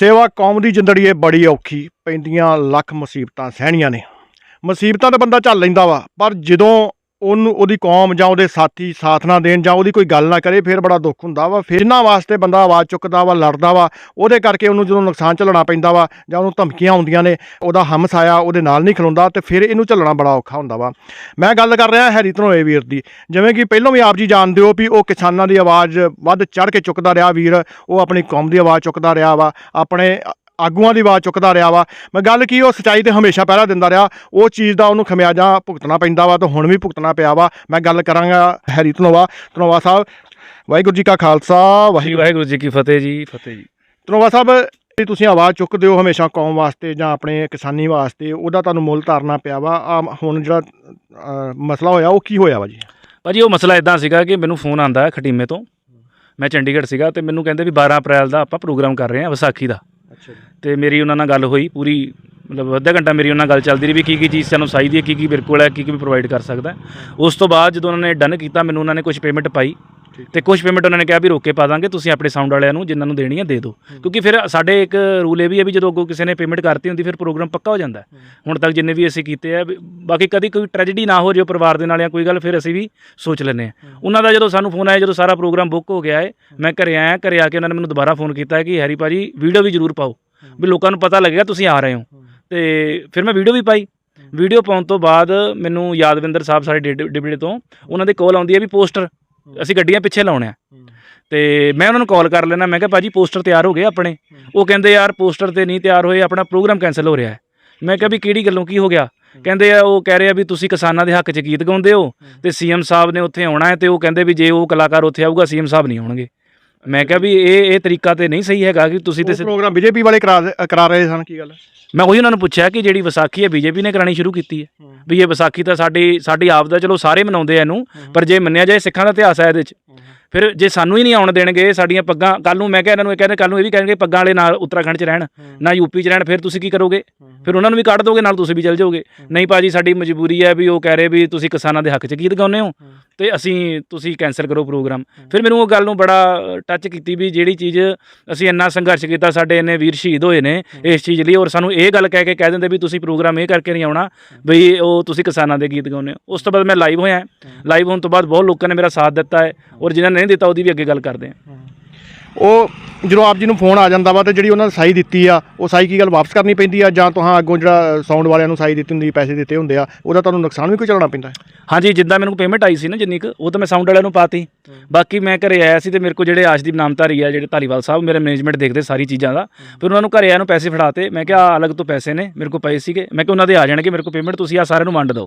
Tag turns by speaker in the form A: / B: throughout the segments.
A: ਸੇਵਾ ਕੌਮ ਦੀ ਜ਼ਿੰਦੜੀਏ ਬੜੀ ਔਖੀ, ਪੈਂਦੀਆਂ ਲੱਖ ਮੁਸੀਬਤਾਂ ਸਹਿਣੀਆਂ ਨੇ। ਮੁਸੀਬਤਾਂ ਤਾਂ ਬੰਦਾ ਝੱਲ ਲੈਂਦਾ ਵਾ, ਪਰ ਜਦੋਂ ਉਹਨੂੰ ਉਹਦੀ ਕੌਮ ਜਾਂ ਉਹਦੇ ਸਾਥੀ ਸਾਥ ਨਾ ਦੇਣ ਜਾਂ ਉਹਦੀ ਕੋਈ ਗੱਲ ਨਾ ਕਰੇ, ਫਿਰ ਬੜਾ ਦੁੱਖ ਹੁੰਦਾ ਵਾ। ਫਿਰ ਇਹਨਾਂ ਵਾਸਤੇ ਬੰਦਾ ਆਵਾਜ਼ ਚੁੱਕਦਾ ਵਾ, ਲੜਦਾ ਵਾ। ਉਹਦੇ ਕਰਕੇ ਉਹਨੂੰ ਜਦੋਂ ਨੁਕਸਾਨ ਝੱਲਣਾ ਪੈਂਦਾ ਵਾ ਜਾਂ ਉਹਨੂੰ ਧਮਕੀਆਂ ਆਉਂਦੀਆਂ ਨੇ, ਉਹਦਾ ਹਮਸਾਇਆ ਉਹਦੇ ਨਾਲ ਨਹੀਂ ਖਲੋਂਦਾ ਤੇ ਫਿਰ ਇਹਨੂੰ ਝੱਲਣਾ ਬੜਾ ਔਖਾ ਹੁੰਦਾ ਵਾ। ਮੈਂ ਗੱਲ ਕਰ ਰਿਹਾ ਹੈਰੀ ਧਨੋਏ ਵੀਰ ਦੀ, ਜਿਵੇਂ ਕਿ ਪਹਿਲਾਂ ਵੀ ਆਪ ਜੀ ਜਾਣਦੇ ਹੋ ਵੀ ਉਹ ਕਿਸਾਨਾਂ ਦੀ ਆਵਾਜ਼ ਵੱਧ ਚੜ ਕੇ ਚੁੱਕਦਾ ਰਿਹਾ ਵੀਰ, ਉਹ ਆਪਣੀ ਕੌਮ ਦੀ ਆਵਾਜ਼ ਚੁੱਕਦਾ ਰਿਹਾ ਵਾ। ਆਪਣੇ ਆਗੂਆਂ ਦੀ ਆਵਾਜ਼ ਚੁੱਕਦਾ ਰਿਹਾ ਵਾ। ਮੈਂ ਗੱਲ ਕੀ ਉਹ ਸਚਾਈ ਤੇ ਹਮੇਸ਼ਾ ਪਹਿਰਾ ਦਿੰਦਾ ਰਿਹਾ। ਉਹ ਚੀਜ਼ ਦਾ ਉਹਨੂੰ ਖਮਿਆਜਾ ਭੁਗਤਣਾ ਪੈਂਦਾ ਵਾ ਤੇ ਹੁਣ ਵੀ ਭੁਗਤਣਾ ਪਿਆ ਵਾ। ਮੈਂ ਗੱਲ ਕਰਾਂਗਾ ਹੈਰੀ ਧਨੋਆ ਧਨੋਆ ਸਾਹਿਬ ਵਾਹਿਗੁਰੂ ਜੀ ਕਾ ਖਾਲਸਾ ਵਾਹਿਗੁਰੂ
B: ਜੀ ਕੀ ਫਤਿਹ ਜੀ ਫਤਿਹ ਜੀ।
A: ਧਨੋਆ ਸਾਹਿਬ ਇਹ ਤੁਸੀਂ ਆਵਾਜ਼ ਚੁੱਕਦੇ ਹੋ ਹਮੇਸ਼ਾ ਕੌਮ ਵਾਸਤੇ ਜਾਂ ਆਪਣੇ ਕਿਸਾਨੀ ਵਾਸਤੇ ਉਹਦਾ ਤੁਹਾਨੂੰ ਮੁੱਲ ਤਾਰਨਾ ਪਿਆ ਵਾ। ਆ ਹੁਣ ਜਿਹੜਾ ਮਸਲਾ ਹੋਇਆ ਉਹ ਕੀ ਹੋਇਆ ਵਾ ਜੀ?
B: ਭਾਜੀ ਉਹ ਮਸਲਾ ਇਦਾਂ ਸੀਗਾ ਕਿ ਮੈਨੂੰ ਫੋਨ ਆਂਦਾ ਖਟੀਮੇ ਤੋਂ। ਮੈਂ ਚੰਡੀਗੜ੍ਹ ਸੀਗਾ ਤੇ ਮੈਨੂੰ ਕਹਿੰਦੇ ਵੀ 12 ਅਪ੍ਰੈਲ ਦਾ ਆਪਾਂ ਪ੍ਰੋਗਰਾਮ ਕਰ ਰਹੇ ਹਾਂ ਵਿਸਾਖੀ ਦਾ।
A: ਅੱਛਾ
B: ਤੇ ਮੇਰੀ ਉਹਨਾਂ ਨਾਲ ਗੱਲ ਹੋਈ ਪੂਰੀ ਮਤਲਬ ਅੱਧਾ ਘੰਟਾ ਮੇਰੀ ਉਹਨਾਂ ਨਾਲ ਗੱਲ ਚੱਲਦੀ ਰਹੀ ਵੀ ਕੀ ਕੀ ਚੀਜ਼ ਸਾਨੂੰ ਚਾਹੀਦੀ ਹੈ ਕੀ ਕੀ ਮੇਰੇ ਕੋਲ ਹੈ ਕੀ ਕੀ ਪ੍ਰੋਵਾਈਡ ਕਰ ਸਕਦਾ। ਉਸ ਤੋਂ ਬਾਅਦ ਜਦੋਂ ਉਹਨਾਂ ਨੇ ਡਨ ਕੀਤਾ ਮੈਨੂੰ ਉਹਨਾਂ ਨੇ ਕੁਝ ਪੇਮੈਂਟ ਪਾਈ। ਤੇ ਕੁਝ ਪੇਮੈਂਟ ਉਹਨਾਂ ਨੇ ਕਿਹਾ ਵੀ ਰੋਕ ਪਾ ਦਾਂਗੇ ਤੁਸੀਂ ਆਪਣੇ ਸਾਊਂਡ ਵਾਲਿਆਂ ਨੂੰ ਜਿਨ੍ਹਾਂ ਨੂੰ ਦੇਣੀ ਹੈ ਦੇ ਦਿਓ। ਕਿਉਂਕਿ ਫਿਰ ਸਾਡੇ ਇੱਕ ਰੂਲ ਇਹ ਵੀ ਹੈ ਵੀ ਜਦੋਂ ਅੱਗੋਂ ਕਿਸੇ ਨੇ ਪੇਮੈਂਟ ਕਰਤੀ ਹੁੰਦੀ ਫਿਰ ਪ੍ਰੋਗਰਾਮ ਪੱਕਾ ਹੋ ਜਾਂਦਾ। ਹੁਣ ਤੱਕ ਜਿੰਨੇ ਵੀ ਅਸੀਂ ਕੀਤੇ ਆ ਬਾਕੀ ਕਦੀ ਕੋਈ ਟ੍ਰੈਜੇਡੀ ਨਾ ਹੋ ਜਾਵੇ ਪਰਿਵਾਰ ਦੇ ਨਾਲ ਜਾਂ ਕੋਈ ਗੱਲ ਫਿਰ ਅਸੀਂ ਵੀ ਸੋਚ ਲੈਂਦੇ ਹਾਂ। ਉਹਨਾਂ ਦਾ ਜਦੋਂ ਸਾਨੂੰ ਫੋਨ ਆਇਆ ਜਦੋਂ ਸਾਰਾ ਪ੍ਰੋਗਰਾਮ ਬੁੱਕ ਹੋ ਗਿਆ ਹੈ। ਮੈਂ ਘਰੇ ਆਇਆ ਘਰੇ ਆ ਕੇ ਉਹਨਾਂ ਨੇ ਮੈਨੂੰ ਦੁਬਾਰਾ ਫੋਨ ਕੀਤਾ ਕਿ ਹੈਰੀ ਭਾਜੀ ਵੀਡੀਓ ਵੀ ਜ਼ਰੂਰ ਪਾਓ। ਵੀ ਲੋਕਾਂ ਨੂੰ ਪਤਾ ਲੱਗੇਗਾ ਤੁਸੀਂ ਆ ਰਹੇ ਹੋ। ਤੇ ਫਿਰ ਮੈਂ ਵੀਡੀਓ ਵੀ ਪਾਈ। ਵੀਡੀਓ ਪਾਉਣ ਤੋਂ ਬਾਅਦ ਮੈਨੂੰ ਯਾਦਵਿੰਦਰ ਸਾਹਿਬ ਸਾਡੇ ਡਿਪਟੀ ਤੋਂ ਉਹਨਾਂ ਦੀ ਕਾਲ ਆਉਂਦੀ ਹੈ ਵੀ ਪੋਸਟਰ ਅਸੀਂ ਗੱਡੀਆਂ ਪਿੱਛੇ ਲਾਉਣੇ ਆ। ਤੇ ਮੈਂ ਉਹਨਾਂ ਨੂੰ ਕਾਲ ਕਰ ਲੈਣਾ ਮੈਂ ਕਿਹਾ ਭਾਜੀ ਪੋਸਟਰ ਤਿਆਰ ਹੋ ਗਏ ਆਪਣੇ? ਉਹ ਕਹਿੰਦੇ ਯਾਰ ਪੋਸਟਰ ਤੇ ਨਹੀਂ ਤਿਆਰ ਹੋਏ ਆਪਣਾ ਪ੍ਰੋਗਰਾਮ ਕੈਨਸਲ ਹੋ ਰਿਹਾ ਹੈ। ਮੈਂ ਕਿਹਾ ਵੀ ਕਿਹੜੀ ਗੱਲੋਂ ਕੀ ਹੋ ਗਿਆ? ਕਹਿੰਦੇ ਆ ਉਹ ਕਹਿ ਰਹੇ ਆ ਵੀ ਤੁਸੀਂ ਕਿਸਾਨਾਂ ਦੇ ਹੱਕ 'ਚ ਗੀਤ ਗਾਉਂਦੇ ਹੋ। ਤੇ ਸੀਐਮ ਸਾਹਿਬ ਨੇ ਉੱਥੇ ਆਉਣਾ ਹੈ ਤੇ ਉਹ ਕਹਿੰਦੇ ਵੀ ਜੇ ਉਹ ਕਲਾਕਾਰ ਉੱਥੇ ਆਊਗਾ ਸੀਐਮ ਸਾਹਿਬ ਨਹੀਂ ਆਉਣਗੇ। ਮੈਂ ਕਿਹਾ ਵੀ ਇਹ ਇਹ ਤਰੀਕਾ ਤੇ ਨਹੀਂ ਸਹੀ ਹੈਗਾ ਕਿ ਤੁਸੀਂ ਤੇ
A: ਉਹ ਪ੍ਰੋਗਰਾਮ ਬੀਜੇਪੀ ਵਾਲੇ ਕਰਾ ਕਰਾ ਰਹੇ ਸਨ ਕੀ ਗੱਲ?
B: ਮੈਂ ਉਹੀ ਉਹਨਾਂ ਨੂੰ ਪੁੱਛਿਆ ਕਿ ਜਿਹੜੀ ਵਿਸਾਖੀ ਹੈ ਬੀਜੇਪੀ ਨੇ ਕਰਾਣੀ ਸ਼ੁਰੂ ਕੀਤੀ ਹੈ। ਵੀ ਇਹ ਵਿਸਾਖੀ ਤਾਂ ਸਾਡੀ ਸਾਡੀ ਆਪ ਦਾ ਚਲੋ ਸਾਰੇ ਮਨਾਉਂਦੇ ਆ ਇਹਨੂੰ ਪਰ ਜੇ ਮੰਨਿਆ ਜਾਏ ਸਿੱਖਾਂ ਦਾ ਇਤਿਹਾਸ ਹੈ ਇਹਦੇ 'ਚ। ਫਿਰ ਜੇ ਸਾਨੂੰ ਹੀ ਨਹੀਂ ਆਉਣ ਦੇਣਗੇ ਸਾਡੀਆਂ ਪੱਗਾਂ ਕੱਲ ਨੂੰ ਮੈਂ ਕਿਹਾ ਇਹਨਾਂ ਨੂੰ ਇਹ ਕਹਿੰਦੇ ਕੱਲ ਨੂੰ ਇਹ ਵੀ ਕਹਿਣਗੇ ਪੱਗਾਂ ਵਾਲੇ ਨਾਲ ਉੱਤਰਾਖੰਡ 'ਚ ਰਹਿਣ ਨਾ ਯੂਪੀ 'ਚ ਰਹਿਣ ਫਿਰ ਤੁਸੀਂ ਕੀ ਕਰੋਗੇ? ਫਿਰ ਉਹਨਾਂ ਨੂੰ ਵੀ ਕੱਢ ਦੋਗੇ ਨਾਲ ਤੁਸੀਂ ਵੀ ਚੱਲ ਜਾਓਗੇ। ਨਹੀਂ ਭਾਜੀ ਸਾਡੀ ਮਜਬੂਰੀ ਹੈ ਵੀ ਉਹ ਕਹਿ ਰਹੇ ਵੀ ਤੁਸੀਂ ਕਿਸਾਨਾਂ ਦੇ ਹੱਕ 'ਚ ਗੀਤ ਗਾਉਂਦੇ ਹੋ? ਤੇ ਅਸੀਂ ਤੁਸੀਂ ਕੈਨਸਲ ਕਰੋ ਪ੍ਰੋਗਰਾਮ। ਫਿਰ ਮੈਨੂੰ ਉਹ ਗੱਲ ਨੂੰ ਬੜਾ ਟੱਚ ਕੀਤੀ ਵੀ ਜਿਹੜੀ ਚੀਜ਼ ਅਸੀਂ ਇੰਨਾ ਸੰਘਰਸ਼ ਕੀਤਾ ਸਾਡੇ ਇੰਨੇ ਵੀਰ ਸ਼ਹੀਦ ਹੋਏ ਨੇ ਇਸ ਚੀਜ਼ ਲਈ ਔਰ ਸਾਨੂੰ ਇਹ ਗੱਲ ਕਹਿ ਕੇ ਕਹਿ ਦਿੰਦੇ ਵੀ ਤੁਸੀਂ ਪ੍ਰੋਗਰਾਮ ਇਹ ਕਰਕੇ ਨਹੀਂ ਆਉਣਾ ਬਈ ਉਹ ਤੁਸੀਂ ਕਿਸਾਨਾਂ ਦੇ ਗੀਤ ਗਾਉਂਦੇ ਹੋ। ਉਸ ਤੋਂ ਬਾਅਦ ਮੈਂ ਲਾਈਵ ਹੋਇਆ। ਲਾਈਵ ਹੋਣ ਤੋਂ ਬਾਅਦ ਬਹੁਤ ਲੋਕਾਂ ਨੇ ਮੇਰਾ ਸਾਥ ਦਿੱਤਾ ਹੈ ਔਰ ਜਿਨ੍ਹਾਂ ਨਹੀਂ ਦਿੱਤਾ ਉਹਦੀ ਵੀ ਅੱਗੇ ਗੱਲ ਕਰਦੇ ਹਾਂ।
A: ਉਹ ਜਦੋਂ ਆਪ ਜੀ ਨੂੰ ਫੋਨ ਆ ਜਾਂਦਾ ਵਾ ਤੇ ਜਿਹੜੀ ਉਹਨਾਂ ਨੇ ਸਾਈ ਦਿੱਤੀ ਆ ਉਹ ਸਾਈ ਕੀ ਗੱਲ ਵਾਪਸ ਕਰਨੀ ਪੈਂਦੀ ਆ ਜਾਂ ਤੁਹਾਂ ਅੱਗੋਂ ਜਿਹੜਾ ਸਾਊਂਡ ਵਾਲਿਆਂ ਨੂੰ ਸਾਈ ਦਿੱਤੀ ਹੁੰਦੀ ਪੈਸੇ ਦਿੱਤੇ ਹੁੰਦੇ ਆ ਉਹਦਾ ਤੁਹਾਨੂੰ ਨੁਕਸਾਨ ਵੀ ਕੋਈ ਝੱਲਣਾ ਪੈਂਦਾ
B: ਹਾਂਜੀ ਜਿੱਦਾਂ ਮੈਨੂੰ ਪੇਮੈਂਟ ਆਈ ਸੀ ਨਾ ਜਿੰਨੀ ਕੁ ਉਹ ਤਾਂ ਮੈਂ ਸਾਊਂਡ ਵਾਲਿਆਂ ਨੂੰ ਪਾਤੀ। ਬਾਕੀ ਮੈਂ ਘਰੇ ਆਇਆ ਸੀ ਤੇ ਮੇਰੇ ਕੋਲ ਜਿਹੜੇ ਆਸ਼ਦੀਪ ਨਾਮਧਾਰੀ ਆ ਜਿਹੜੇ ਧਾਲੀਵਾਲ ਸਾਹਿਬ ਮੇਰੇ ਮੈਨੇਜਮੈਂਟ ਦੇਖਦੇ ਸਾਰੀ ਚੀਜ਼ਾਂ ਦਾ। ਫਿਰ ਉਹਨਾਂ ਨੂੰ ਘਰੇ ਆਇਆ ਨੂੰ ਪੈਸੇ ਫੜਾਤੇ ਮੈਂ ਕਿਹਾ ਅਲੱਗ ਤੋਂ ਪੈਸੇ ਨੇ ਮੇਰੇ ਕੋਲ ਪਏ ਸੀਗੇ। ਮੈਂ ਕਿਹਾ ਉਹਨਾਂ ਦੇ ਆ ਜਾਣਗੇ ਮੇਰੇ ਕੋਲ ਪੇਮੈਂਟ ਤੁਸੀਂ ਆ ਸਾਰਿਆਂ ਨੂੰ ਵੰਡ ਦਿਓ।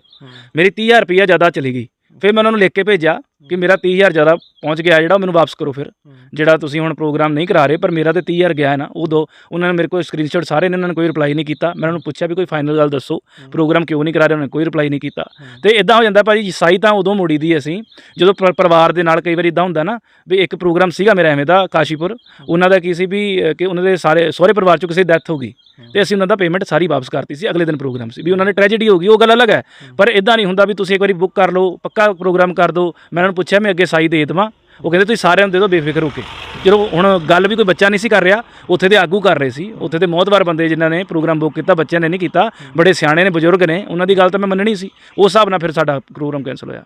B: ਮੇਰੀ 30000 ਰੁਪਈਆ ਜ਼ਿਆਦਾ ਚਲੀ ਗਈ। ਫਿਰ ਮੈਂ ਉਹਨਾਂ ਨੂੰ ਲਿਖ ਕੇ ਭੇਜਿਆ ਕਿ ਮੇਰਾ 30000 ਜ਼ਿਆਦਾ ਪਹੁੰਚ ਗਿਆ ਜਿਹੜਾ ਮੈਨੂੰ ਵਾਪਸ ਕਰੋ ਫਿਰ। ਜਿਹੜਾ ਤੁਸੀਂ ਹੁਣ ਪ੍ਰੋਗਰਾਮ ਨਹੀਂ ਕਰਾ ਰਹੇ ਪਰ ਮੇਰਾ ਤੇ 30000 ਗਿਆ ਹੈ ਨਾ ਉਹ ਦੋ ਉਹਨਾਂ ਨੇ ਮੇਰੇ ਕੋਲ ਸਕਰੀਨਸ਼ਾਟ ਸਾਰੇ ਨੇ ਉਹਨਾਂ ਨੇ ਕੋਈ ਰਿਪਲਾਈ ਨਹੀਂ ਕੀਤਾ। ਮੈਂ ਉਹਨਾਂ ਨੂੰ ਪੁੱਛਿਆ ਵੀ ਕੋਈ ਫਾਈਨਲ ਗੱਲ ਦੱਸੋ ਪ੍ਰੋਗਰਾਮ ਕਿਉਂ ਨਹੀਂ ਕਰਾ ਰਹੇ ਉਹਨਾਂ ਨੇ ਕੋਈ ਰਿਪਲਾਈ ਨਹੀਂ ਕੀਤਾ। ਤੇ ਇਦਾਂ ਹੋ ਜਾਂਦਾ ਭਾਜੀ ਸਾਈ ਤਾਂ ਉਦੋਂ ਮੋੜੀ ਦੀ ਅਸੀਂ ਜਦੋਂ ਪਰ- ਪਰਿਵਾਰ ਦੇ ਨਾਲ ਕਈ ਵਾਰ ਇਦਾਂ ਹੁੰਦਾ ਨਾ ਵੀ ਇੱਕ ਪ੍ਰੋਗਰਾਮ ਸੀਗਾ ਮੇਰਾ ਐਵੇਂ ਦਾ ਕਾਸ਼ੀਪੁਰ। ਉਹਨਾਂ ਦਾ ਕੀ ਸੀ ਵੀ ਕਿ ਉਹਨਾਂ ਦੇ ਸਾਰੇ ਸਹੁਰੇ ਪਰਿਵਾਰ ਚੋਂ ਕਿਸੇ ਡੈਥ ਹੋ ਗਈ। ਤੇ ਅਸੀਂ ਉਹਨਾਂ ਦਾ ਪੇਮੈਂਟ ਸਾਰੀ ਵਾਪਸ ਕਰਤੀ ਸੀ ਅਗਲੇ ਦਿਨ ਪ੍ਰੋਗਰਾਮ ਸੀ। ਵੀ ਉਹਨਾਂ ਨੇ ਟ੍ਰੈਜੇਡੀ ਹੋ ਗਈ ਉਹ ਗੱਲ ਅਲੱਗ ਹੈ। ਪਰ ਇਦਾਂ ਨਹੀਂ ਹੁੰਦਾ ਵੀ ਤੁਸੀਂ ਇੱਕ ਵਾਰੀ ਬੁੱਕ ਕਰ ਲਓ ਪੱਕਾ ਪ੍ਰੋਗਰਾਮ ਕਰ ਦਿਓ ਮੈਂ ਉਹਨਾਂ ਨੂੰ ਪੁੱਛਿਆ ਮੈਂ ਅੱਗੇ ਸਾਈ ਦੇ ਦੇਵਾਂ ਉਹ ਕਹਿੰਦੇ ਤੁਸੀਂ ਸਾਰਿਆਂ ਨੂੰ ਦੇ ਦਿਓ ਬੇਫਿਕਰ ਹੋ ਕੇ। ਜਦੋਂ ਹੁਣ ਗੱਲ ਵੀ ਕੋਈ ਬੱਚਾ ਨਹੀਂ ਸੀ ਕਰ ਰਿਹਾ ਉੱਥੇ ਦੇ ਆਗੂ ਕਰ ਰਹੇ ਸੀ। ਉੱਥੇ ਦੇ ਮੌਤਵਾਰ ਬੰਦੇ ਜਿਨ੍ਹਾਂ ਨੇ ਪ੍ਰੋਗਰਾਮ ਬੁੱਕ ਕੀਤਾ ਬੱਚਿਆਂ ਨੇ ਨਹੀਂ ਕੀਤਾ ਬੜੇ ਸਿਆਣੇ ਨੇ ਬਜ਼ੁਰਗ ਨੇ ਉਹਨਾਂ ਦੀ ਗੱਲ ਤਾਂ ਮੈਂ ਮੰਨਣੀ ਸੀ। ਉਸ ਹਿਸਾਬ ਨਾਲ ਫਿਰ ਸਾਡਾ ਪ੍ਰੋਗਰਾਮ ਕੈਨਸਲ ਹੋਇਆ।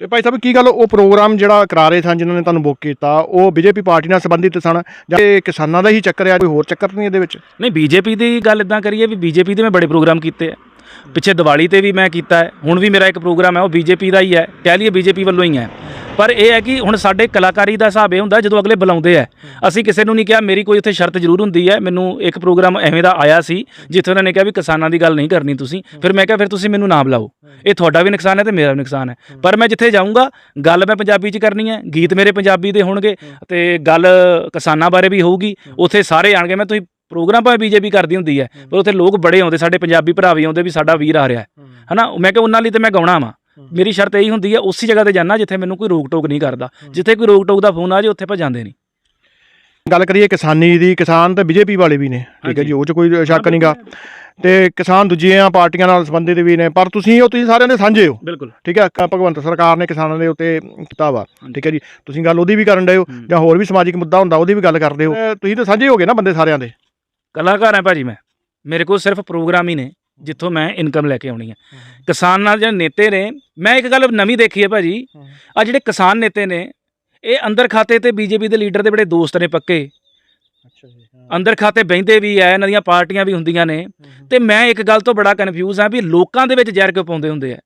A: ਤੇ ਭਾਈ ਸਾਹਿਬ ਕੀ ਗੱਲ ਉਹ ਪ੍ਰੋਗਰਾਮ ਜਿਹੜਾ ਕਰਾ ਰਹੇ ਸਨ ਜਿਨ੍ਹਾਂ ਨੇ ਤੁਹਾਨੂੰ ਬੁੱਕ ਕੀਤਾ ਉਹ ਬੀਜੇਪੀ ਪਾਰਟੀ ਨਾਲ ਸੰਬੰਧਿਤ ਸਨ ਜਾਂ ਇਹ ਕਿਸਾਨਾਂ ਦਾ ਹੀ ਚੱਕਰ ਆ ਕੋਈ ਹੋਰ ਚੱਕਰ ਨਹੀਂ ਇਹਦੇ ਵਿੱਚ?
B: ਨਹੀਂ ਬੀਜੇਪੀ ਦੀ ਗੱਲ ਇਦਾਂ ਕਰੀਏ ਵੀ ਬੀਜੇਪੀ ਦੇ ਮੈਂ ਬੜੇ ਪ੍ਰੋਗਰਾਮ ਕੀਤੇ ਆ। ਪਿੱਛੇ ਦੀਵਾਲੀ ਤੇ ਵੀ ਮੈਂ ਕੀਤਾ ਹੈ, ਹੁਣ ਵੀ ਮੇਰਾ ਇੱਕ ਪ੍ਰੋਗਰਾਮ ਹੈ, ਉਹ ਬੀਜੇਪੀ ਦਾ ਹੀ ਹੈ, ਕਹਿ ਲਈਏ ਬੀਜੇਪੀ ਵੱਲੋਂ ਹੀ ਹੈ। ਪਰ ਇਹ ਹੈ ਕਿ ਹੁਣ ਸਾਡੇ ਕਲਾਕਾਰੀ ਦਾ ਹਿਸਾਬ ਇਹ ਹੁੰਦਾ, ਜਦੋਂ ਅਗਲੇ ਬੁਲਾਉਂਦੇ ਆ ਅਸੀਂ ਕਿਸੇ ਨੂੰ ਨਹੀਂ ਕਿਹਾ, ਮੇਰੀ ਕੋਈ ਉੱਥੇ ਸ਼ਰਤ ਜ਼ਰੂਰ ਹੁੰਦੀ ਹੈ, ਮੈਨੂੰ ਇੱਕ ਪ੍ਰੋਗਰਾਮ ਐਵੇਂ ਦਾ ਆਇਆ ਸੀ, ਜਿੱਥੇ ਉਹਨਾਂ ਨੇ ਕਿਹਾ ਵੀ ਕਿਸਾਨਾਂ ਦੀ ਗੱਲ ਨਹੀਂ ਕਰਨੀ ਤੁਸੀਂ, ਫਿਰ ਮੈਂ ਕਿਹਾ, ਫਿਰ ਤੁਸੀਂ ਮੈਨੂੰ ਨਾ ਬੁਲਾਓ ਇਹ ਤੁਹਾਡਾ ਵੀ ਨੁਕਸਾਨ ਹੈ ਤੇ ਮੇਰਾ ਵੀ ਨੁਕਸਾਨ ਹੈ। ਪਰ ਮੈਂ ਜਿੱਥੇ ਜਾਊਂਗਾ, ਗੱਲ ਮੈਂ ਪੰਜਾਬੀ 'ਚ ਕਰਨੀ ਹੈ, ਗੀਤ ਮੇਰੇ ਪੰਜਾਬੀ ਦੇ ਹੋਣਗੇ ਤੇ ਗੱਲ ਕਿਸਾਨਾਂ ਬਾਰੇ ਵੀ ਹੋਊਗੀ, ਉੱਥੇ ਸਾਰੇ ਆਣਗੇ ਮੈਂ ਤੁਸੀਂ ਪ੍ਰੋਗਰਾਮ ਭਾਵੇਂ ਬੀਜੇਪੀ ਕਰਦੀ ਹੁੰਦੀ ਹੈ ਪਰ ਉੱਥੇ ਲੋਕ ਬੜੇ ਆਉਂਦੇ ਸਾਡੇ ਪੰਜਾਬੀ ਭਰਾ ਵੀ ਆਉਂਦੇ ਵੀ ਸਾਡਾ ਵੀਰ ਆ ਰਿਹਾ। ਹੈ। ਹਨਾ? ਮੈਂ ਕਿਹਾ ਉਹਨਾਂ ਲਈ ਤੇ ਮੈਂ ਗਾਉਣਾ ਵਾ। ਮੇਰੀ ਸ਼ਰਤ ਇਹੀ ਹੁੰਦੀ ਹੈ ਉਸੇ ਜਗ੍ਹਾ ਤੇ ਜਾਣਾ ਜਿੱਥੇ ਮੈਨੂੰ ਕੋਈ ਰੋਕ ਟੋਕ ਨਹੀਂ ਕਰਦਾ। ਜਿੱਥੇ ਕੋਈ ਰੋਕ ਟੋਕ ਦਾ ਫੋਨ ਆ ਜੇ ਉੱਥੇ ਆਪਾਂ ਜਾਂਦੇ ਨਹੀਂ।
A: ਗੱਲ ਕਰੀਏ ਕਿਸਾਨੀ ਦੀ ਕਿਸਾਨ ਤਾਂ ਬੀਜੇਪੀ ਵਾਲੇ ਵੀ ਨੇ ਠੀਕ ਹੈ। ਜੀ ਉਹ 'ਚ ਕੋਈ ਸ਼ੱਕ ਨਹੀਂਗਾ ਤੇ ਕਿਸਾਨ ਦੂਜੀਆਂ ਪਾਰਟੀਆਂ ਨਾਲ ਸੰਬੰਧਿਤ ਵੀ ਨੇ ਪਰ ਤੁਸੀਂ ਉਹ ਤੁਸੀਂ ਸਾਰਿਆਂ ਦੇ ਸਾਂਝੇ ਹੋ।
B: ਬਿਲਕੁਲ।
A: ਠੀਕ ਹੈ ਭਗਵੰਤ ਸਰਕਾਰ ਨੇ ਕਿਸਾਨਾਂ ਦੇ ਉੱਤੇ ਕੀਤਾ ਵਾ ਠੀਕ ਹੈ ਜੀ। ਤੁਸੀਂ ਗੱਲ ਉਹਦੀ ਵੀ ਕਰਨ ਡਏ ਹੋ ਜਾਂ ਹੋਰ ਵੀ ਸਮਾਜਿਕ ਮੁੱਦਾ ਹੁੰਦਾ ਉਹਦੀ ਵੀ ਗੱਲ ਕਰਦੇ ਹੋ। ਤੁਸੀਂ ਤਾਂ ਸਾਂਝੇ ਹੋ ਗਏ ਨਾ ਬੰਦੇ ਸਾਰਿਆਂ ਦੇ।
B: ਕਲਾਕਾਰ ਹਾਂ ਭਾਜੀ ਮੈਂ। ਮੇਰੇ ਕੋਲ ਸਿਰਫ ਪ੍ਰੋਗਰਾਮ ਹੀ ਨੇ ਜਿੱਥੋਂ ਮੈਂ ਇਨਕਮ ਲੈ ਕੇ ਆਉਣੀ ਹੈ। ਕਿਸਾਨਾਂ ਦੇ ਜਿਹੜੇ ਨੇਤੇ ਨੇ ਮੈਂ ਇੱਕ ਗੱਲ ਨਵੀਂ ਦੇਖੀ ਹੈ ਭਾਜੀ। ਆ ਜਿਹੜੇ ਕਿਸਾਨ ਨੇਤੇ ਨੇ ਇਹ ਅੰਦਰ ਖਾਤੇ ਤੇ ਬੀਜੇਪੀ ਦੇ ਲੀਡਰ ਦੇ ਬੜੇ ਦੋਸਤ ਨੇ ਪੱਕੇ। ਅੰਦਰ ਖਾਤੇ ਬਹਿੰਦੇ ਵੀ ਐ ਇਹਨਾਂ ਦੀਆਂ ਪਾਰਟੀਆਂ ਵੀ ਹੁੰਦੀਆਂ ਨੇ। ਤੇ ਮੈਂ ਇੱਕ ਗੱਲ ਤੋਂ ਬੜਾ ਕਨਫਿਊਜ਼ ਆ ਵੀ ਲੋਕਾਂ ਦੇ ਵਿੱਚ ਜ਼ਹਿਰ ਕਿਉਂ ਪਾਉਂਦੇ ਹੁੰਦੇ ਆ